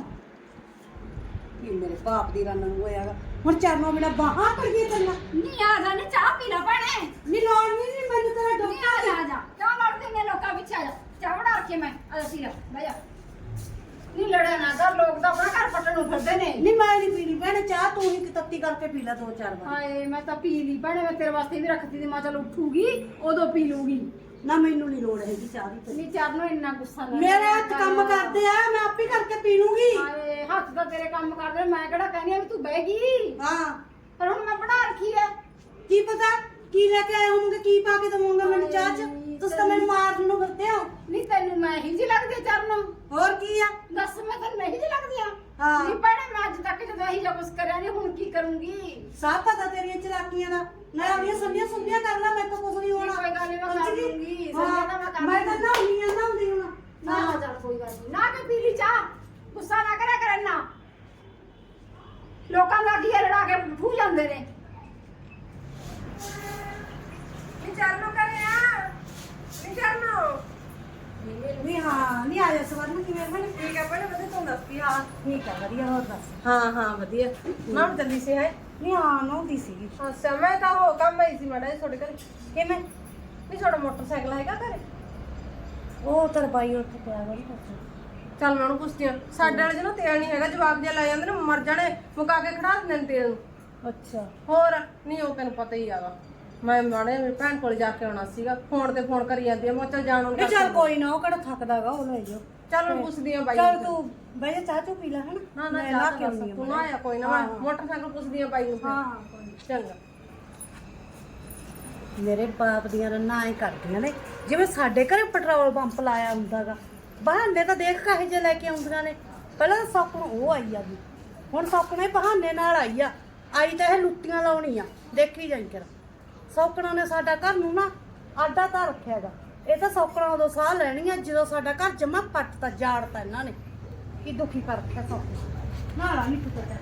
ਇਹ ਮੇਰੇ ਬਾਪ ਦੀ ਰੰਨ ਨੂੰ ਹੋਇਆਗਾ ਹੁਣ ਚਰਨੋਂ ਬਿਨਾ ਬਾਹਾਂ ਕਰੀਏ ਤੈਨੂੰ ਨੀ ਆ ਜਾ ਨੀ ਚਾਹ ਪੀ ਲੈ ਭੈਣੇ। ਨਹੀਂ ਲੋੜ ਨਹੀਂ ਨਹੀਂ ਮੈਨੂੰ ਤੇਰਾ ਡੋਕਾ ਆ ਜਾ ਆ ਜਾ। ਚਾਹ ਲੜਦੇ ਨੇ ਲੋਕਾਂ ਆ ਜਾ? ਚਾਹ ਬਣਾ ਕੇ ਮੈਂ। ਆ ਜਾ ਪੀ ਲੈ ਬਹਿ ਜਾ। ਨੀ ਲੜਿਆ ਨਾ ਕਰ ਲੋਕ ਤਾਂ ਆਪਣਾ ਘਰ ਪੱਟਣ ਨੂੰ ਫਿਰਦੇ ਨੇ। ਨਹੀਂ ਮੈਂ ਨਹੀਂ ਪੀਣੀ। ਭੈਣੇ ਚਾਹ ਤੂੰ ਹੀ ਤੱਤੀ ਕਰਕੇ ਪੀ ਲੈ ਦੋ ਚਾਰ ਵਾਰ। ਹਾਏ ਮੈਂ ਤਾਂ ਪੀ ਲਈ। ਭੈਣੇ ਮੈਂ ਤੇਰੇ ਵਾਸਤੇ ਵੀ ਰੱਖਤੀ ਸੀ। ਮੈਂ ਚਲ ਉੱਠੂਗੀ ਉਦੋਂ ਪੀ ਲੂਗੀ ਨਾ ਮੈਨੂੰ ਨਹੀਂ ਲੋੜ ਹੈਗੀ ਚਾਹ ਦੀ। ਨੀ ਚਰਨੋ ਇੰਨਾ ਗੁੱਸਾ ਨਾ ਮੇਰੇ ਹੱਥ ਕੰਮ ਕਰਦੇ ਆ ਮੈਂ ਆਪੇ ਕਰਕੇ ਪੀ ਲੂੰਗੀ ਹਾਏ ਹੱਥ ਤਾਂ ਤੇਰੇ ਕੰਮ ਕਰਦੇ ਨੇ, ਮੈਂ ਕਿਹੜਾ ਕਹਿੰਦੀ ਆ ਵੀ ਤੂੰ ਬਹਿ ਗਈ। ਹਾਂ। ਪਰ ਹੁਣ ਮੈਂ ਬਣਾ ਰੱਖੀ ਐ ਕੀ ਪਤਾ? ਕੀ ਲੈ ਕੇ ਆਏ ਕੀ ਪਾ ਕੇ ਦਵਾਂਗਾ ਮੈਨੂੰ ਚਾਹ ਚ? ਤੁਸੀਂ ਤਾਂ ਮੈਨੂੰ ਮਾਰਨ ਨੂੰ ਫਿਰਦੇ ਹੋ। ਨਹੀਂ ਤੈਨੂੰ ਮੈਂ ਹੀ ਜੀ ਲੱਗਦੀ ਚਰਨੋ। ਹੋਰ ਕੀ ਆ? ਦੱਸ ਮੈਂ ਤੈਨੂੰ ਨਹੀਂ ਜੀ ਲੱਗਦੀ ਆ। ਹਾਂ। ਨਹੀਂ ਭੈਣੇ ਮੈਂ ਅੱਜ ਤੱਕ ਜਦੋਂ ਇਹੀ ਜਿਹਾ ਕਰਿਆ ਨਹੀਂ ਹੁਣ ਕੀ ਕਰੂੰਗੀ? ਸਭ ਪਤਾ ਤੇਰੀਆਂ ਚਲਾਕੀਆਂ ਦਾ। ਮੈਂ ਆਪਣੀਆਂ ਸੰਧੀਆਂ ਸੰਧੀਆਂ ਕਰ ਲਾ ਮੈਂ ਤਾਂ ਕੁਝ ਨਹੀਂ ਹੋਣਾ। ਕੋਈ ਗੱਲ ਨੀ, ਮੈਂ ਕਰ ਸਮਝ ਗਈ? ਲੂੰਗੀ। ਹਾਂ, ਸੰਧੀਆਂ ਤਾਂ ਮੈਂ ਕਰ ਮੈਂ ਤਾਂ ਲੂੰਗੀ। ਨਹਾਉਣੀ ਆ ਨਹਾਉਂਦੀ ਹੁਣ। ਨਾ ਨਾ ਚੱਲ ਕੋਈ ਗੱਲ ਨਹੀਂ ਨਾ ਕਿ ਪੀ ਲਈ ਚਾਹ। ਗੁੱਸਾ ਨਾ ਕਰਿਆ ਕਰ ਇੰਨਾ। ਲੋਕਾਂ ਦਾ ਕੀ ਹੈ, ਲੜਾ ਕੇ ਠੂ ਜਾਂਦੇ ਨੇ। ਨੀ ਚਰਨੋ ਕਰੇ ਆ ਨੀ ਚਰਨੋ ਨਹੀਂ ਹਾਂ ਨਹੀਂ ਆ ਜਾ ਸਵਾਰ ਨੂੰ ਕਿਵੇਂ ਬਣ ਠੀਕ ਹੈ ਪਹਿਲੇ ਵਧੀਆ ਤੂੰ ਦੱਸ ਕੀ ਹਾਲ ਠੀਕ ਆ ਵਧੀਆ ਹੋਰ ਦੱਸ। ਹਾਂ ਹਾਂ ਵਧੀਆ। ਨਾਮ ਚੱਲੀ ਸੀ ਹੈ ਨਹੀਂ ਹਾਂ ਨਹਾਉਂਦੀ ਸੀਗੀ। ਅੱਛਾ ਮੈਂ ਤਾਂ ਹੋ ਕੰਮ ਆਈ ਸੀ ਮਾੜਾ ਜਿਹਾ ਤੁਹਾਡੇ ਘਰੇ। ਕਿਵੇਂ? ਨਹੀਂ ਤੁਹਾਡਾ ਮੋਟਰਸਾਈਕਲ ਹੈਗਾ ਘਰੇ? ਉਹ ਤੇਰਾ ਬਾਈ ਉੱਥੇ ਪਿਆ ਵਾ ਨਾ ਚੱਲ ਮੈਂ ਉਹਨੂੰ ਪੁੱਛਦੀ ਹਾਂ। ਸਾਡੇ ਵਾਲੇ ਤੇਲ ਨਹੀਂ ਹੈਗਾ ਜਵਾਬ ਜਿਹਾ ਲੈ ਜਾਂਦੇ ਨੇ ਮਰ ਜਾਣੇ ਮੁਕਾ ਕੇ ਖੜਾ ਦਿੰਦੇ ਨੇ ਤੇਲ ਨੂੰ। ਅੱਛਾ। ਹੋਰ ਨਹੀਂ ਉਹ ਤੈਨੂੰ ਪਤਾ ਹੀ ਆਗਾ ਮੈਂ ਮਾੜੇ ਮੇਰੀ ਭੈਣ ਕੋਲ ਜਾ ਕੇ ਆਉਣਾ ਸੀਗਾ ਫੋਨ ਤੇ ਫੋਨ ਕਰੀ ਜਾਂਦੀ ਆ ਮੈਂ ਚੱਲ ਜਾਣ ਨਹੀਂ ਚੱਲ ਕੋਈ ਨਾ ਉਹ ਕਿਹੜਾ ਥੱਕਦਾਗਾ ਉਹ ਲੈ ਜਾਓ। ਚੱਲ ਮੈਂ ਪੁੱਛਦੀ ਆ ਬਾਈ ਚੱਲ ਨੂੰ। ਤੂੰ ਬਈ ਜਾ ਚਾਹ ਚੂ ਪੀ ਲੈ ਹਨਾ? ਨਾ ਨਾ ਮੈਂ ਚਾਹ ਲਾ ਤਾਂ ਕੇ ਆਉਂਦੀ ਤੂੰ ਨਾ ਆਇਆ ਕੋਈ ਨਾ ਮੈਂ। ਮੋਟਰਸਾਈਕਲ ਪੁੱਛਦੀ ਆ ਬਾਈ ਨੂੰ ਫਿਰ। ਹਾਂ ਹਾਂ ਕੋਈ ਨੀ। ਚੰਗਾ। ਮੇਰੇ ਬਾਪ ਦੀਆਂ ਰੰਨਾਂ ਐ ਕਰਦੀਆਂ ਨੇ ਜਿਵੇਂ ਸਾਡੇ ਘਰੇ ਪੈਟਰੋਲ ਪੰਪ ਲਾਇਆ ਹੁੰਦਾਗਾ। ਬਹਾਨੇ ਤਾਂ ਦੇਖ ਕਾਹੇ ਜੇ ਲੈ ਕੇ ਆਉਂਦੀਆਂ ਨੇ। ਪਹਿਲਾਂ ਤਾਂ ਸੌਕਣ ਉਹ ਆਈ ਆ ਵੀ। ਹੁਣ ਸੌਕਣਾ ਬਹਾਨੇ ਨਾਲ ਆਈ ਆ। ਆਈ ਤਾਂ ਇਹ ਲੁੱਟੀਆਂ ਲਾਉਣੀ ਆ ਦੇਖੀ ਜਾਈ ਕਰ ਸੌਕਣਾ ਨੇ ਸਾਡਾ ਘਰ ਨੂੰ ਨਾ ਆਡਾ ਤਾਂ ਰੱਖਿਆਗਾ ਇਹ ਤਾਂ ਸੌਕਣਾ ਉਦੋਂ ਸਾਹ ਲੈਣੀ ਆ ਜਦੋਂ ਸਾਡਾ ਘਰ ਜਮਾ ਪੱਟਤਾ ਜਾੜਤਾ ਇਹਨਾਂ ਨੇ ਕੀ ਦੁਖੀ ਕਰ ਰੱਖਿਆ ਸੌਕਣਾ ਨਾਲਾ ਨਹੀਂ ਟੁੱਟਦਾ।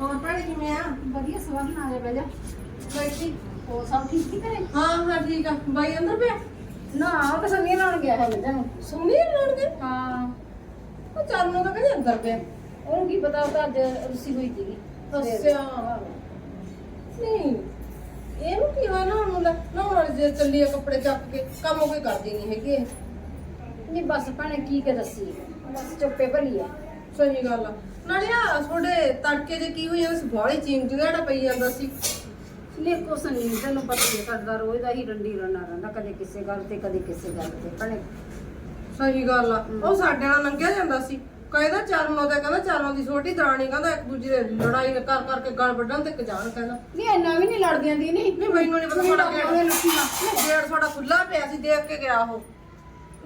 ਹੋਰ ਭੈਣ ਕਿਵੇਂ ਆ? ਵਧੀਆ ਸਵਾਦ ਨਾ ਜਾ ਬਹਿ ਜਾ। ਬੈਠੀ ਉਹ ਸਭ ਠੀਕ ਹੀ ਕਰੇ ਹਾਂ ਹਾਂ ਠੀਕ ਆ। ਬਾਈ ਅੰਦਰ ਪਿਆ? ਨਾ ਉਹ ਤਾਂ ਲਾਉਣ ਗਿਆ ਹੈ ਬੰਦੇ ਨੂੰ ਸੁਣੀ ਲਾਉਣਗੇ ਹਾਂ। ਉਹ ਚੱਲ ਨੂੰ ਤਾਂ ਕਹਿੰਦੇ ਅੰਦਰ ਪਿਆ। ਉਹਨੂੰ ਕੀ ਪਤਾ ਉਹ ਤਾਂ ਅੱਜ ਰੁੱਸੀ ਹੋਈ ਸੀਗੀ। ਅੱਛਾ। ਨਹੀਂ ਇਹਨੂੰ ਕੀ ਹੋਇਆ? ਨਾ ਉਹਨੂੰ ਲੈ ਨਾ ਹੁਣ ਜੇ ਚੱਲੀ ਆ ਕੱਪੜੇ ਚੱਕ ਕੇ ਕੰਮ ਕੋਈ ਕਰਦੀ ਨਹੀਂ ਹੈਗੀ ਇਹ। ਨਹੀਂ ਬਸ ਭੈਣੇ ਕੀ ਕੇ ਦੱਸੀ ਬਸ ਚੁੱਪੇ ਭਲੀ ਆ। ਸਹੀ ਗੱਲ ਆ। ਨਾਲੇ ਆ ਤੁਹਾਡੇ ਤੜਕੇ ਜੇ ਕੀ ਜਿਹੜਾ ਪਈ ਜਾਂਦਾ ਸੀ ਨਹੀਂ ਕੁਛ ਨਹੀਂ ਤੈਨੂੰ ਪਤਾ ਹੀ ਹੈ ਕਰਦਾ ਰੋਜ਼ ਦਾ ਹੀ ਰੰਡੀ ਰੰਨਾ ਰਹਿੰਦਾ ਕਦੇ ਕਿਸੇ ਗੱਲ ਤੇ ਕਦੇ ਕਿਸੇ ਗੱਲ ਤੇ ਭੈਣੇ। ਸਹੀ ਗੱਲ ਆ। ਉਹ ਸਾਡੇ ਨਾਲ ਲੰਘਿਆ ਜਾਂਦਾ ਸੀ। ਕਹਿੰਦਾ ਚਰਨੋਂ ਤੇ ਕਹਿੰਦਾ ਚਰਨੋਂ ਦੀ ਛੋਟੀ ਦਰਾਣੀ ਕਹਿੰਦਾ ਇੱਕ ਦੂਜੇ ਦੇ ਲੜਾਈ ਕਰ ਕਰਕੇ ਗਲ ਵੱਢਣ ਤੇ ਜਾਣ ਕਹਿੰਦਾ। ਨਹੀਂ ਇੰਨਾ ਵੀ ਨਹੀਂ ਲੜਦੀਆਂ ਦੀ ਨਹੀਂ। ਨਹੀਂ ਮੈਨੂੰ ਨਹੀਂ ਪਤਾ ਤੂੰ ਸਾਡਾ ਲੜਦੀਆਂ ਗੇੜ। ਗੇੜ ਸਾਡਾ ਖੁੱਲਾ ਪਿਆ ਸੀ ਦੇਖ ਕੇ ਗਿਆ ਉਹ।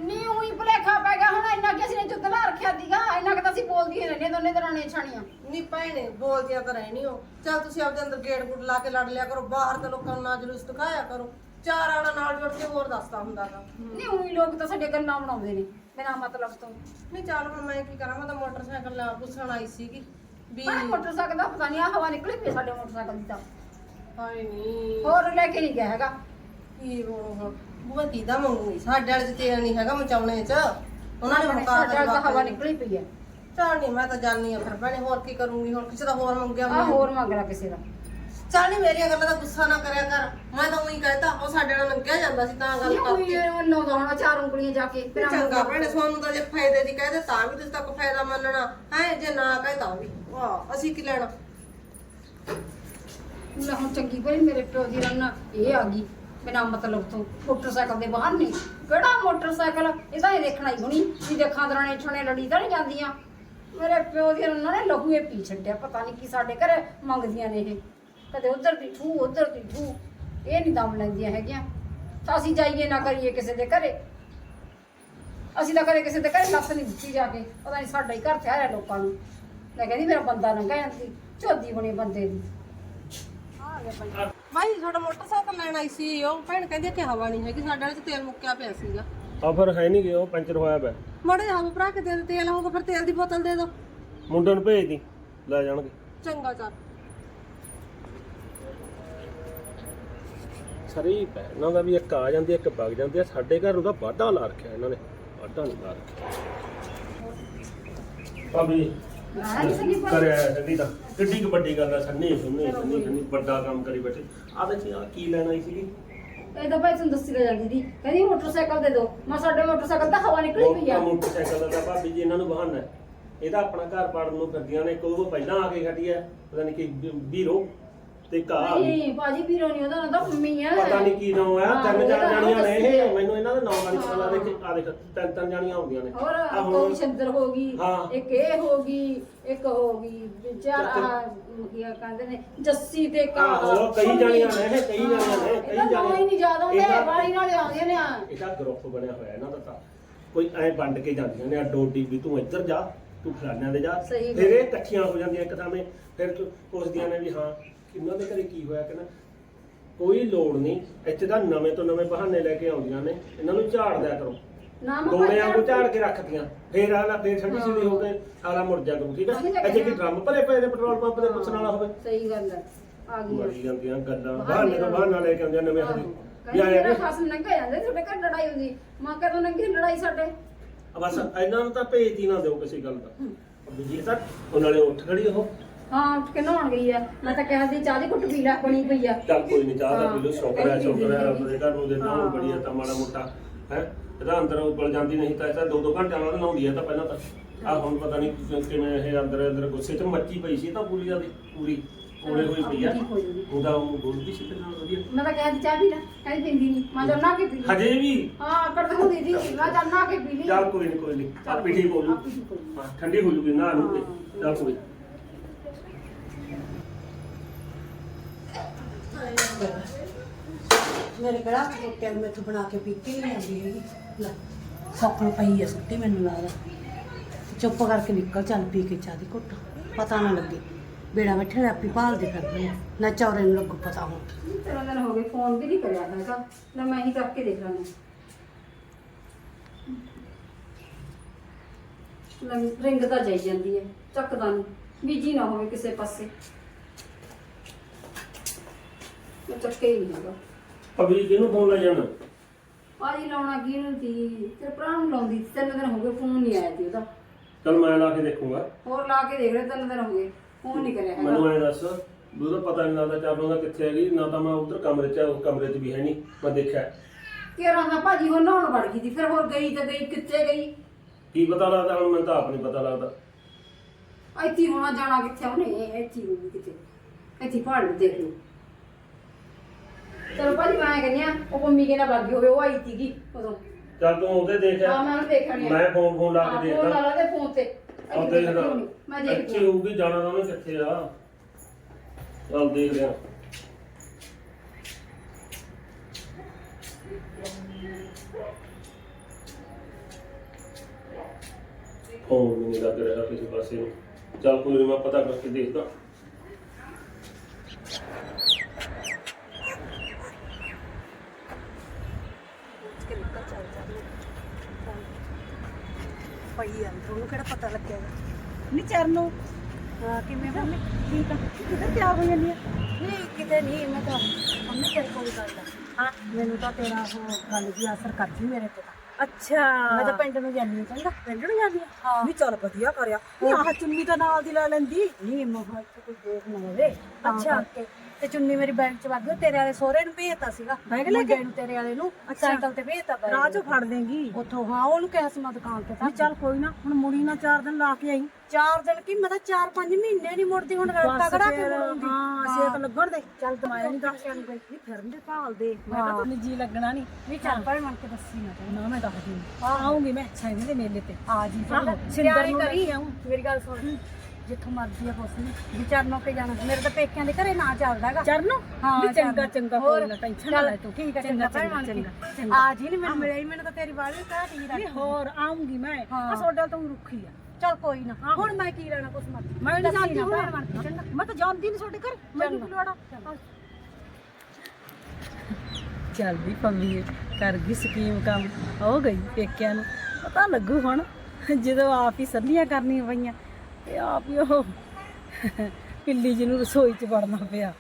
ਨਹੀਂ ਉਹੀ ਭੁਲੇਖਾ ਪੈ ਗਿਆ ਹੁਣ ਇੰਨਾ ਕਿ ਅਸੀਂ ਨੇ ਜੁੱਤ ਲਾ ਰੱਖਿਆ ਦੀਗਾ ਇੰਨਾ ਕਿ ਤਾਂ ਅਸੀਂ ਬੋਲਦੀਆਂ ਰਹਿੰਦੀਆਂ ਦੋਨੇ ਦਰਾਣੀਆਂ ਛਾਣੀਆਂ। ਨਹੀਂ ਭੈਣੇ ਬੋਲਦੀਆਂ ਤਾਂ ਰਹਿਣੀ ਹੋ ਚਲ ਤੁਸੀਂ ਆਪਦੇ ਅੰਦਰ ਗੇਟ ਗੁੱਟ ਲਾ ਕੇ ਲੜ ਲਿਆ ਕਰੋ ਬਾਹਰ ਤੇ ਲੋਕਾਂ ਨੂੰ ਨਾ ਜਲੂਸ ਦਿਖਾਇਆ ਕਰੋ। ਚਾਰ ਆਣਾ ਨਾਲ ਜੁੜ ਕੇ ਹੋਰ ਦੱਸਦਾ ਹੁੰਦਾਗਾ। ਨਹੀਂ ਉਹੀ ਲੋਕ ਤਾਂ ਸਾਡੇ ਗੱਲਾਂ ਬਣਾਉਂਦੇ ਨੇ ਬਿਨਾਂ ਮਤਲਬ ਤੋਂ। ਨਹੀਂ ਚੱਲ ਹੁਣ ਮੈਂ ਕੀ ਕਰਾਂ ਮੈਂ ਤਾਂ ਮੋਟਰਸਾਈਕਲ ਲਾ ਪੁੱਛਣ ਆਈ ਸੀਗੀ ਵੀ ਪਰ ਮੋਟਰਸਾਈਕਲ ਦਾ ਪਤਾ ਨਹੀਂ ਆ ਹਵਾ ਨਿਕਲੀ ਪਈ ਸਾਡੇ ਮੋਟਰਸਾਈਕਲ ਦੀ ਤਾਂ। ਹਾਏ ਨਹੀਂ ਹੋਰ ਲੈ ਕੇ ਨਹੀਂ ਗਿਆ ਹੈਗਾ। ਕੀ ਹੁਣ ਬੂਆ ਕੀਦਾ ਮੰਗੂਗੀ? ਸਾਡੇ ਵਾਲੇ ਚ ਤੇਲ ਨਹੀਂ ਹੈਗਾ ਮਚਾਉਣੇ ਚ। ਉਹਨਾਂ ਨੇ ਮੁਕਾ ਸਾਡੇ ਵੱਲ ਤਾਂ ਹਵਾ ਨਿਕਲੀ ਪਈ ਹੈ ਚੱਲ ਨਹੀਂ ਮੈਂ ਤਾਂ ਜਾਣੀ ਆ ਫਿਰ ਭੈਣੇ ਹੋਰ ਕੀ ਕਰੂੰਗੀ? ਹੁਣ ਕਿਸੇ ਦਾ ਹੋਰ ਮੰਗਿਆ ਮੈਂ ਹੋਰ ਮੰਗ ਲਾ ਕਿਸੇ ਦਾ। ਚੱਲ ਨੀ ਮੇਰੀਆਂ ਗੱਲਾਂ ਦਾ ਗੁੱਸਾ ਨਾ ਕਰਿਆ ਕਰ। ਮੈਂ ਤਾਂ ਉਹੀ ਕਹਿਤਾ ਉਹ ਸਾਡੇ ਨਾਲ ਲੰਘਿਆ ਜਾਂਦਾ ਸੀ ਤਾਂ ਗੱਲ ਕੋਈ ਕਰਕੇ। ਵੱਲੋਂ ਦਾ ਹੋਣਾ ਚਾਰ ਉਂਗਲੀਆਂ ਜਾ ਕੇ ਫਿਰ ਚੰਗਾ ਭੈਣੇ ਸੋਨੂੰ ਤਾਂ ਜੇ ਫਾਇਦੇ ਦੀ ਕਹਦੇ ਤਾਂ ਵੀ ਤੁਸੀਂ ਤੱਕ ਫਾਇਦਾ ਮੰਨਣਾ। ਹੈ ਜੇ ਨਾ ਕਹੇ ਤਾਂ ਵੀ। ਵਾਹ ਅਸੀਂ ਕੀ ਲੈਣਾ? ਲੈ ਹੁਣ ਚੰਗੀ ਭਲੀ ਮੇਰੇ ਪਿਓ ਦੀ ਰੰਨ ਇਹ ਆ ਗਈ ਬਿਨਾ ਮਤਲਬ ਤੋਂ। ਮੋਟਰਸਾਈਕਲ ਦੇ ਬਾਹਰ ਨਹੀਂ। ਕਿਹੜਾ ਮੋਟਰਸਾਈਕਲ? ਇਹ ਤਾਂ ਇਹ ਦੇਖਣਾ ਹੀ ਹੋਣੀ ਵੀ ਦੇਖਾਂ ਦਰਾਣੇ ਛਣੇ ਲੜੀ ਤਾਂ ਨਹੀਂ ਜਾਂਦੀਆਂ। ਮੇਰੇ ਪਿਓ ਦੀ ਰੰਨਾਂ ਨੇ ਲਹੂਏ ਪੀ ਛੱਡਿਆ ਪਤਾ ਨਹੀਂ ਕੀ ਸਾਡੇ ਘਰੇ ਮੰਗਦੀਆਂ ਨੇ ਇਹ। ਕਦੇ ਉਧਰ ਦੀ ਠੂ ਉਧਰ ਦੀ ਠੂ। ਇਹ ਨਹੀਂ ਦਮ ਲੈਂਦੀਆਂ ਹੈਗੀਆਂ। ਤਾਂ ਅਸੀਂ ਜਾਈਏ ਨਾ ਕਰੀਏ ਕਿਸੇ ਦੇ ਘਰੇ। ਅਸੀਂ ਤਾਂ ਕਰੇ ਕਿਸੇ ਦੇ ਘਰੇ ਲੱਤ ਨਹੀਂ ਦਿੱਤੀ ਜਾ ਕੇ। ਪਤਾ ਨਹੀਂ ਸਾਡਾ ਹੀ ਘਰ ਠਹਿਰਿਆ ਲੋਕਾਂ ਨੂੰ। ਮੈਂ ਕਹਿੰਦੀ ਮੇਰਾ ਬੰਦਾ ਲੰਘਾ ਜਾਂਦੀ ਝੋਦੀ ਬਣੀ ਬੰਦੇ ਦੀ। ਗਿਆ ਭਾਈ ਤੁਹਾਡਾ ਮੋਟਰਸਾਈਕਲ ਲੈਣ ਆਈ ਸੀ ਉਹ। ਭੈਣ ਕਹਿੰਦੀ ਕਿ ਹਵਾ ਨਹੀਂ ਹੈਗੀ ਸਾਡੇ ਵਾਲੇ ਚ ਤੇਲ ਮੁੱਕਿਆ ਪਿਆ ਸੀਗਾ। ਆ ਫਿਰ ਹੈ ਨਹੀਂ ਗੇ ਉਹ ਪੈਂਚਰ ਹੋਇਆ ਪਿਆ। ਮਾੜੇ ਹਵਾ ਭਰਾ ਕੇ ਦੇ ਦੇ ਤੇਲ ਹੋਊਗਾ ਫਿਰ ਤੇਲ ਦੀ ਬੋਤਲ ਦੇ ਦਿਓ ਮੁੰਡੇ ਨੂੰ ਭੇਜ ਦੀ। ਲੈ ਜਾਣਗੇ। ਚੰਗਾ ਚੱਲ। ਸਰੀ ਪੈ ਇਹਨਾਂ ਦਾ ਵੀ ਇੱਕ ਆ ਜਾਂਦੀ ਇੱਕ ਵਗ ਜਾਂਦੀ ਆ। ਸਾਡੇ ਘਰ ਨੂੰ ਤਾਂ ਵਾਢਾ ਲਾ ਰੱਖਿਆ ਇਹਨਾਂ ਨੇ ਵਾਢਾ ਨਹੀਂ ਲਾ ਰੱਖਿਆ। ਭਾਬੀ ਕਰਿਆ ਸੰਨੀ ਤਾਂ ਕਿੱਡੀ ਕੁ ਵੱਡੀ ਗੱਲ ਆ ਸੰਨੀ ਸੁਣਨੀ ਸੰਨੀ ਸੰਨੀ ਵੱਡਾ ਕੰਮ ਕਰੀ ਬੈਠੇ। ਆ ਵਿੱਚ ਆ ਕੀ ਲੈਣ ਆਈ ਸੀਗੀ? ਇਹ ਤਾਂ ਭਾਈ ਤੁਹਾਨੂੰ ਦੱਸੀ ਜਾਂਦੀ ਦੀ ਕਹਿੰਦੀ ਮੋਟਰਸਾਈਕਲ ਦੇ ਦੋ ਮੈਂ ਸਾਡੇ ਮੋਟਰਸਾਈਕਲ ਤਾਂ ਹਵਾ ਨਿਕਲੀ ਪਈ ਆ। ਉਹ ਮੋਟਰਸਾਈਕਲ ਦਾ ਤਾਂ ਭਾਬੀ ਜੀ ਇਹਨਾਂ ਨੂੰ ਬਹਾਨਾ ਹੈ। ਇਹ ਤਾਂ ਆਪਣਾ ਘਰ ਪਾੜਨ ਨੂੰ ਫਿਰਦੀਆਂ ਨੇ ਕੋਈ ਉਹ ਪਹਿਲਾਂ ਆ ਕੇ ਖੜੀ ਹੈ। ਪਤਾ ਨਹੀਂ ਕਿ ਵੀਰੋ ਤੇ ਕਾ ਨਹੀਂ ਭਾਜੀ ਵੀਰੋ ਨਹੀਂ ਉਹਦਾ ਨਾਂ ਤਾਂ ਮੰਮੀ ਆ। ਪਤਾ ਨਹੀਂ ਕੀ ਨਾਮ ਆ ਹਾਂ, ਤਿੰਨ ਚਾਰ ਜਾਣੀਆਂ ਨੇ। ਇਹ ਮੈਨੂੰ ਇਹਨਾਂ ਦੇ ਨਾਮ ਦਾ ਨਹੀਂ ਪਤਾ ਲੱਗਦਾ ਕਿ ਆ ਦੇਖ ਤਿੰਨ ਤਿੰਨ ਜਾਣੀਆਂ ਹੁੰਦੀਆਂ ਨੇ। ਹੋਰ ਆਹ ਕੋਈ ਸ਼ੰਦਰ ਹੋ ਗਈ ਹਾਂ। ਇੱਕ ਇਹ ਹੋ ਗਈ ਇੱਕ ਹੋ ਗਈ ਚਾਰ ਚਾਚਾ- ਆਹ ਕੀ ਕਹਿੰਦੇ ਨੇ ਜੱਸੀ ਤੇ ਕਾ ਆਹੋ, ਕਈ ਜਾਣੀਆਂ ਨੇ। ਇਹ, ਕਈ ਜਾਣੀਆਂ ਨੇ, ਕਈ ਹੀ ਨਹੀਂ ਯਾਦ ਆਉਂਦੇ ਇਹਦਾ- ਬਾਰੀ ਨਾਲ ਆਉਂਦੇ ਨੇ ਇਹਦਾ ਗਰੁੱਪ ਬਣਿਆ ਹੋਇਆ ਇਹਨਾਂ ਦਾ ਤਾਂ। ਕੋਈ ਐ ਵੰਡ ਕੇ ਜਾਂਦੀਆਂ ਨੇ ਅੱਡੀ ਵੀ ਤੂੰ ਇੱਧਰ ਜਾ ਤੂੰ ਫਲਾਨਿਆਂ ਦੇ ਜਾ। ਸਹੀ ਫਿਰ। ਇਹ ਇਕੱਠੀਆਂ ਹੋ ਜਾਂਦੀਆਂ ਇੱਕ ਥਾਵੇਂ ਫਿਰ ਤੂੰ ਪੁੱਛਦੀਆਂ ਨੇ ਵੀ ਹਾਂ ਕਿੰਨਾਂ ਦੇ ਘਰੇ ਕੀ ਹੋਇਆ ਕਹਿੰਦਾ ਕੋਈ ਲੋੜ ਨਹੀਂ ਇੱਥੇ ਤਾਂ ਨਵੇਂ ਤੋਂ ਨਵੇਂ ਬਹਾਨੇ ਲੈ ਕੇ ਆਉਂਦੀਆਂ ਨੇ ਇਹਨਾਂ ਨੂੰ ਝਾੜ ਦਿਆ ਕਰੋ। ਦੋਨੇ ਵਾਂਗੂ ਝਾੜ ਕੇ ਰੱਖਦੀਆਂ ਫੇਰ ਆਲਾ ਫੇਰ ਠੰਡੀ ਸਿੱਧੀ ਹੋ ਕੇ ਆਲਾ ਮੁੜ ਜਾ ਕਰੂ ਠੀਕ ਹੈ ਇੱਥੇ ਕੀ ਡਰਮ ਭਰੇ ਪਏ ਨੇ ਪੈਟਰੋਲ ਪੰਪ ਦੇ ਪੁੱਛਣ ਵਾਲਾ ਹੋਵੇ। ਸਹੀ ਗੱਲ ਹੈ ਆ ਗਈ ਮਰੀ ਜਾਂਦੀਆਂ ਗੱਲਾਂ ਬਹਾਨੇ ਤੋਂ ਬਹਾਨਾ ਲੈ ਕੇ ਆਉਂਦੀਆਂ ਨਵੇਂ ਹਰੇ ਵੀ ਆਇਆ ਵੀ ਖਾਸ ਨੰਗਾ ਜਾਂਦੇ ਤੁਹਾਡੇ ਘਰ ਲੜਾਈ ਹੁੰਦੀ। ਮਾਂ ਕਦੋਂ ਨੰਗੀ ਲੜਾਈ ਸਾਡੇ। ਆ ਬਸ ਇਹਨਾਂ ਨੂੰ ਤਾਂ ਭੇਜ ਹੀ ਨਾ ਦਿਓ ਕਿਸੇ ਗੱਲ ਦਾ। ਬਿਜ਼ੀ ਤਾਂ ਉਹ ਨਾਲੇ ਉੱਠ ਖੜੀ ਉਹ। ਹਾਂ ਉੱਠ ਕੇ ਨਹਾਉਣ ਗਈ ਆ। ਮੈਂ ਤਾਂ ਕਿਹਾ ਸੀ ਚਾਹ ਦੀ ਘੁੱਟ ਪੀ ਲੈ ਬਣੀ ਪਈ ਆ। ਚੱਲ ਕੋਈ ਨਹੀਂ ਚਾਹ ਦਾ ਪੀ ਲਓ ਸ਼ੁਕਰ ਹੈ ਸ਼ੁਕਰ ਹੈ ਜਾਂਦੀ ਰੱਬ ਦੇ ਘਰ ਨੂੰ ਦਿੰਦਾ ਹਾਂ। ਉਹ ਬੜੀ ਆ ਤਾਂ ਮਾੜਾ ਮੋਟਾ ਹੈ? ਇਹਦਾ ਅੰਦਰ ਉਬਲ ਜਾਂਦੀ ਨਹੀਂ ਤਾਂ ਇਹ ਤਾਂ ਦੋ ਦੋ ਘੰਟਿਆਂ ਨਾਲ ਨਹਾਉਂਦੀ ਹੈ ਤਾਂ ਪਹਿਲਾਂ ਤਾਂ ਆ ਹੁਣ ਪਤਾ ਨਹੀਂ ਕਿ- ਕਿਵੇਂ ਇਹ ਅੰਦਰ ਅੰਦਰ ਗੁੱਸੇ 'ਚ ਮੱਚੀ ਪਈ ਸੀ ਤਾਂ ਪੂਰੀ ਜਾਂਦੀ ਪੂਰੀ ਕੋਲੇ ਹੋਈ ਪਈ ਆ। ਉਹਦਾ ਉਹ ਬੋਲਦੀ ਸੀ ਤੇ ਨਾਲ ਵਧੀਆ। ਮੈਂ ਤਾਂ ਕਿਹਾ ਸੀ ਚਾਹ ਪੀ ਲੈ ਕਹਿੰਦੀ ਪੀਂਦੀ ਨਹੀਂ ਮੈਂ ਤਾਂ ਨਹਾ ਕੇ ਪੀ ਲਈ। ਹਜੇ ਵੀ? ਹਾਂ ਕੱਢ ਹੁੰਦੀ ਸੀ। ਮੈਂ ਤਾਂ ਨਹਾ ਕੇ ਪੀ ਲਈ। ਚੱਲ ਕੋਈ ਨਹੀਂ ਕੋਈ ਨਹੀਂ ਹੋ ਜੂ। ਹਾਂ ਠੰਡੀ ਹੋ ਜੂਗੀ ਨਾ ਨੂੰ ਚੱਲ ਕੋਈ ਮੇਰੇ ਕਿਹੜਾ ਟੁੱਟਿਆ ਨੂੰ ਮੈਥੋਂ ਬਣਾ ਕੇ ਪੀਤੀ ਨਹੀਂ ਆਉਂਦੀ ਹੈਗੀ। ਲੈ ਸੌਕਣ ਪਈ ਹੈ ਸੁੱਟੀ ਮੈਨੂੰ ਲੱਗਦਾ ਚੁੱਪ ਕਰਕੇ ਨਿਕਲ, ਚੱਲ ਪੀ ਕੇ ਚਾਹ ਦੀ ਘੁੱਟ। ਪਤਾ ਨਾ ਲੱਗੇ, ਬੇੜਾ ਬੈਠੇ ਆਪੀ ਭਾਲਦੇ ਫਿਰਦੇ ਆ। ਨਾ ਚੌਰੇ ਨੂੰ ਲੱਗੂ ਪਤਾ ਹੁਣ। ਤੇਰਾ ਦਿਨ ਹੋ ਗਏ ਫੋਨ ਵੀ ਨਹੀਂ ਕਰਿਆ ਹੈਗਾ। ਨਾ ਮੈਂ ਹੀ ਕਰਕੇ ਦੇਖ ਲੈਣਾ ਰਿੰਗ ਤਾਂ ਜਾਈ ਜਾਂਦੀ ਹੈ, ਚੱਕਦਾ ਨਹੀਂ ਬੀਜੀ ਨਾ ਹੋਵੇ ਕਿਸੇ ਪਾਸੇ। ਮੈਂ ਚੱਕੇ ਹੀ ਹੈਗਾ ਅਭੀ ਕਿਹਨੂੰ ਫੋਨ ਲਾਈ ਜਾਣਾ? ਆਜੀ ਲਾਉਣਾ ਕਿਹਨੂੰ ਸੀ ਤੇਰੇ ਭਰਾ ਨੂੰ ਲਾਉਂਦੀ ਸੀ, ਤਿੰਨ ਦਿਨ ਹੋ ਗਏ ਫੋਨ ਨਹੀਂ ਆਇਆ ਸੀ ਉਹਦਾ। ਚਲ ਮੈਂ ਲਾ ਕੇ ਦੇਖੂੰਗਾ। ਹੋਰ ਲਾ ਕੇ ਦੇਖ ਰਹੇ ਤਿੰਨ ਦਿਨ ਹੋ ਗਏ ਫੋਨ ਨਹੀਂ ਕਰਿਆ ਮੈਨੂੰ ਹੈਗਾ ਐ ਦੱਸ ਵੀ ਉਹਦਾ ਪਤਾ ਨਹੀਂ ਲੱਗਦਾ ਦਾ ਕਿੱਥੇ ਹੈਗੀ ਨਾ ਤਾਂ ਮੈਂ ਉਧਰ ਕਮਰੇ 'ਚ ਆ, ਉਸ ਕਮਰੇ 'ਚ ਵੀ ਹੈ ਨਹੀਂ ਮੈਂ ਦੇਖਿਆ। ਕਿਹੜਾ ਦਾ ਭਾਜੀ ਹੁਣ ਨਹਾਉਣ ਵੜ ਗਈ ਸੀ ਫਿਰ ਹੋਰ ਗਈ ਤਾਂ ਗਈ ਕਿੱਥੇ ਗਈ? ਕੀ ਪਤਾ ਲੱਗਦਾ ਹੁਣ ਮੈਨੂੰ ਤਾਂ ਆਪ ਨਹੀਂ ਪਤਾ ਲੱਗਦਾ। ਇੱਥੇ ਹੀ ਹੋਣਾ ਜਾਣਾ ਕਿੱਥੇ ਉਹਨੇ? ਇੱਥੇ ਹੀ ਹੋਣੀ ਕਿਤੇ। ਇੱਥੇ ਹੀ ਭਾਲ ਦੇਖ ਲਓ ਚਲੋ ਭਾਜੀ ਮੈਂ ਕਹਿੰਦੀ ਆ ਉਹ ਮੰਮੀ ਕੇ ਨਾਲ ਬਾਗੀ ਹੋਵੇ ਉਹ ਆਈ ਸੀਗੀ ਉਦੋਂ। ਚੱਲ ਤੂੰ ਉਹਦੇ ਦੇਖ। ਹਾਂ ਮੈਂ ਉਹਨੂੰ ਦੇਖਣੀ ਆ। ਮੈਂ ਫੋਨ ਫੋਨ ਲਾ ਕੇ ਫੋਨ ਲਾ ਦੇਖਦਾ ਲਾ ਦੇ ਫੋਨ ਤੇ। ਇੱਥੇ ਆਹ ਕਿੱਥੇ ਦੇਖਦਾ ਹੋਣੀ। ਮੈਂ ਅੱਛੀ ਦੇਖਦੀ ਹੋਊਗੀ ਜਾਣਾ ਤਾਂ ਉਹਨੇ ਕਿੱਥੇ ਆ। ਚੱਲ ਦੇਖਦੇ ਆ ਫੋਨ ਵੀ ਨਹੀਂ ਲੱਗ ਰਿਹਾ ਕਿਸੇ ਪਾਸੇ ਨੂੰ। ਚੱਲ ਕੋਈ ਨੀ ਮੈਂ ਪਤਾ ਕਰਕੇ ਦੇਖਦਾ। ਪਈ ਆ ਉਹਨੂੰ ਕਿਹੜਾ ਪਤਾ ਲੱਗਿਆ ਨੀ ਚਰਨੋ। ਹਾਂ ਕਿਵੇਂ ਬੰਨੇ ਠੀਕ ਆ। ਕਿੱਧਰ ਤਿਆਰ ਹੋ ਜਾਂਦੀ ਆ? ਨਹੀਂ ਕਿਤੇ ਨਹੀਂ ਮੈਂ ਤਾਂ ਮੰਮੀ ਤੇਰੇ ਕੋਲ ਗੱਲ ਆ ਹਾਂ। ਮੈਨੂੰ ਤਾਂ ਤੇਰਾ ਉਹ ਗੱਲ ਦੀ ਅਸਰ ਕਰਦੀ ਮੇਰੇ ਤੇ ਤਾਂ। ਅੱਛਾ। ਮੈਂ ਤਾਂ ਪਿੰਡ ਨੂੰ ਜਾਂਦੀ ਹਾਂ ਚੰਗਾ। ਪਿੰਡ ਨੂੰ ਜਾਂਦੀ ਆ ਹਾਂ। ਨਹੀਂ ਚੱਲ ਵਧੀਆ ਕਰਿਆ। ਨਹੀਂ ਆਹ ਚੁੰਨੀ ਤਾਂ ਨਾਲ ਦੀ ਲੈ ਲੈਂਦੀ। ਨਹੀਂ ਮੋਬਾਈਲ ਤੇ ਕੋਈ ਦੇਖ ਨਾ ਲਵੇ। ਅੱਛਾ। ਅੱਛਾ ਤੇ ਚੁੰਨੀ ਮੇਰੀ ਬੈਗ ਚ ਵੱਗ ਗਈ ਤੇਰੇ ਵਾਲੇ ਸਹੁਰੇ ਨੂੰ ਭੇਜਤਾ ਸੀਗਾ ਬੈਗ ਲੈ ਕੇ? ਨੂੰ ਤੇਰੇ ਵਾਲੇ ਨੂੰ ਸਾਈਕਲ ਤੇ ਭੇਜਤਾ ਬੈਗ ਰਾਹ ਚੋਂ ਫੜ ਦੇਂਗੀ। ਉੱਥੋਂ ਹਾਂ ਉਹਨੂੰ ਕਿਹਾ ਸੀ ਮੈਂ ਦੁਕਾਨ ਤੇ ਤਾਂ ਚੱਲ ਕੋਈ ਨਾ ਹੁਣ ਮੁੜੀ ਨਾ ਚਾਰ ਦਿਨ ਲਾ ਕੇ ਆਈ। ਚਾਰ ਦਿਨ ਕੀ ਮੈਂ ਤਾਂ ਚਾਰ ਪੰਜ ਮਹੀਨੇ ਨਹੀਂ ਮੁੜਦੀ ਹੁਣ ਰੜਕਾ ਕੜਾ ਕੇ ਫਿਰ, ਮੁੜੂੰਗੀ ਹਾਂ ਸੇਤ ਲੱਗਣ ਦੇ। ਚੱਲ ਤੂੰ ਮੈਂ ਨਹੀਂ ਦੱਸ। ਗਈ ਨਹੀਂ ਫਿਰਨ ਦੇ ਭਾਲ ਦੇ। ਮੈਂ ਤਾਂ ਤੁਹਾਨੂੰ ਜੀ ਲੱਗਣਾ ਨਹੀਂ ਨਹੀਂ ਚੱਲ ਭਾਵੇਂ ਮਨ ਕੇ ਦੱਸੀ ਨਾ ਤੂੰ। ਨਾ ਮੈਂ ਦੱਸਦੀ ਆਉਂਗੀ ਮੈਂ ਛੈਣੀ ਦੇ ਮੇਲੇ ਤੇ। ਆ ਜੀ ਸਿੰਦਰ ਨੂੰ ਕਰੀ। ਕਰੀ ਆਉਂ ਮੇਰੀ ਗੱਲ ਸੁਣ। ਜਿੱਥੋਂ ਮਰਜ਼ੀ ਆ ਪੁੱਛ ਲਈ ਵਿਚਾਰ ਮੌਕੇ ਜਾਣਾ। ਮੇਰੇ ਤਾਂ ਪੇਕਿਆਂ ਦੇ ਘਰੇ ਨਾ ਚੱਲਦਾਗਾ ਚਰਨੋ? ਹਾਂ, ਵੀ ਚੰਗਾ। ਚੰਗਾ ਹੋਰ, ਟੈਨਸ਼ਨ ਨਾ ਲੈ ਤੂੰ। ਠੀਕ ਹੈ ਚੰਗਾ ਚੰਗਾ ਆ ਜੀ ਨਹੀਂ ਮੈਨੂੰ। ਮਿਲਿਆ ਹੀ ਮੈਨੂੰ ਤਾਂ ਤੇਰੀ ਵਾਲੀ ਘਾਟ ਹੀ ਨਹੀਂ ਰੱਖ। ਹੋਰ ਆਉਂਗੀ ਮੈਂ। ਆ ਸੋਡਾ ਤਾਂ ਰੁੱਖੀ ਆ। ਚੱਲ ਕੋਈ ਨਾ। ਹੁਣ ਮੈਂ ਕੀ ਲੈਣਾ ਕੁਛ ਮਰਜ਼ੀ। ਮੈਂ ਨਹੀਂ ਜਾਂਦੀ ਹੁਣ। ਕੇ। ਮੈਂ ਤਾਂ ਜਾਂਦੀ ਨਹੀਂ ਤੁਹਾਡੇ ਘਰ। ਮੈਨੂੰ ਕੀ ਲੋੜ ਚੱਲ। ਵੀ ਪੰਮੀ ਕਰ ਗਈ ਸਕੀਮ ਕੰਮ। ਹੋ ਗਈ ਪੇਕਿਆਂ ਨੂੰ। ਪਤਾ ਲੱਗੂ ਹੁਣ। ਜਦੋਂ ਆਪ ਹੀ ਸੱਲੀਆਂ ਕਰਨੀਆਂ ਪਈਆਂ। ਤੇ ਆਪ ਹੀ ਉਹ ਪਿੱਲੀ ਜਿਹਨੂੰ ਰਸੋਈ 'ਚ ਵੜਨਾ ਪਿਆ।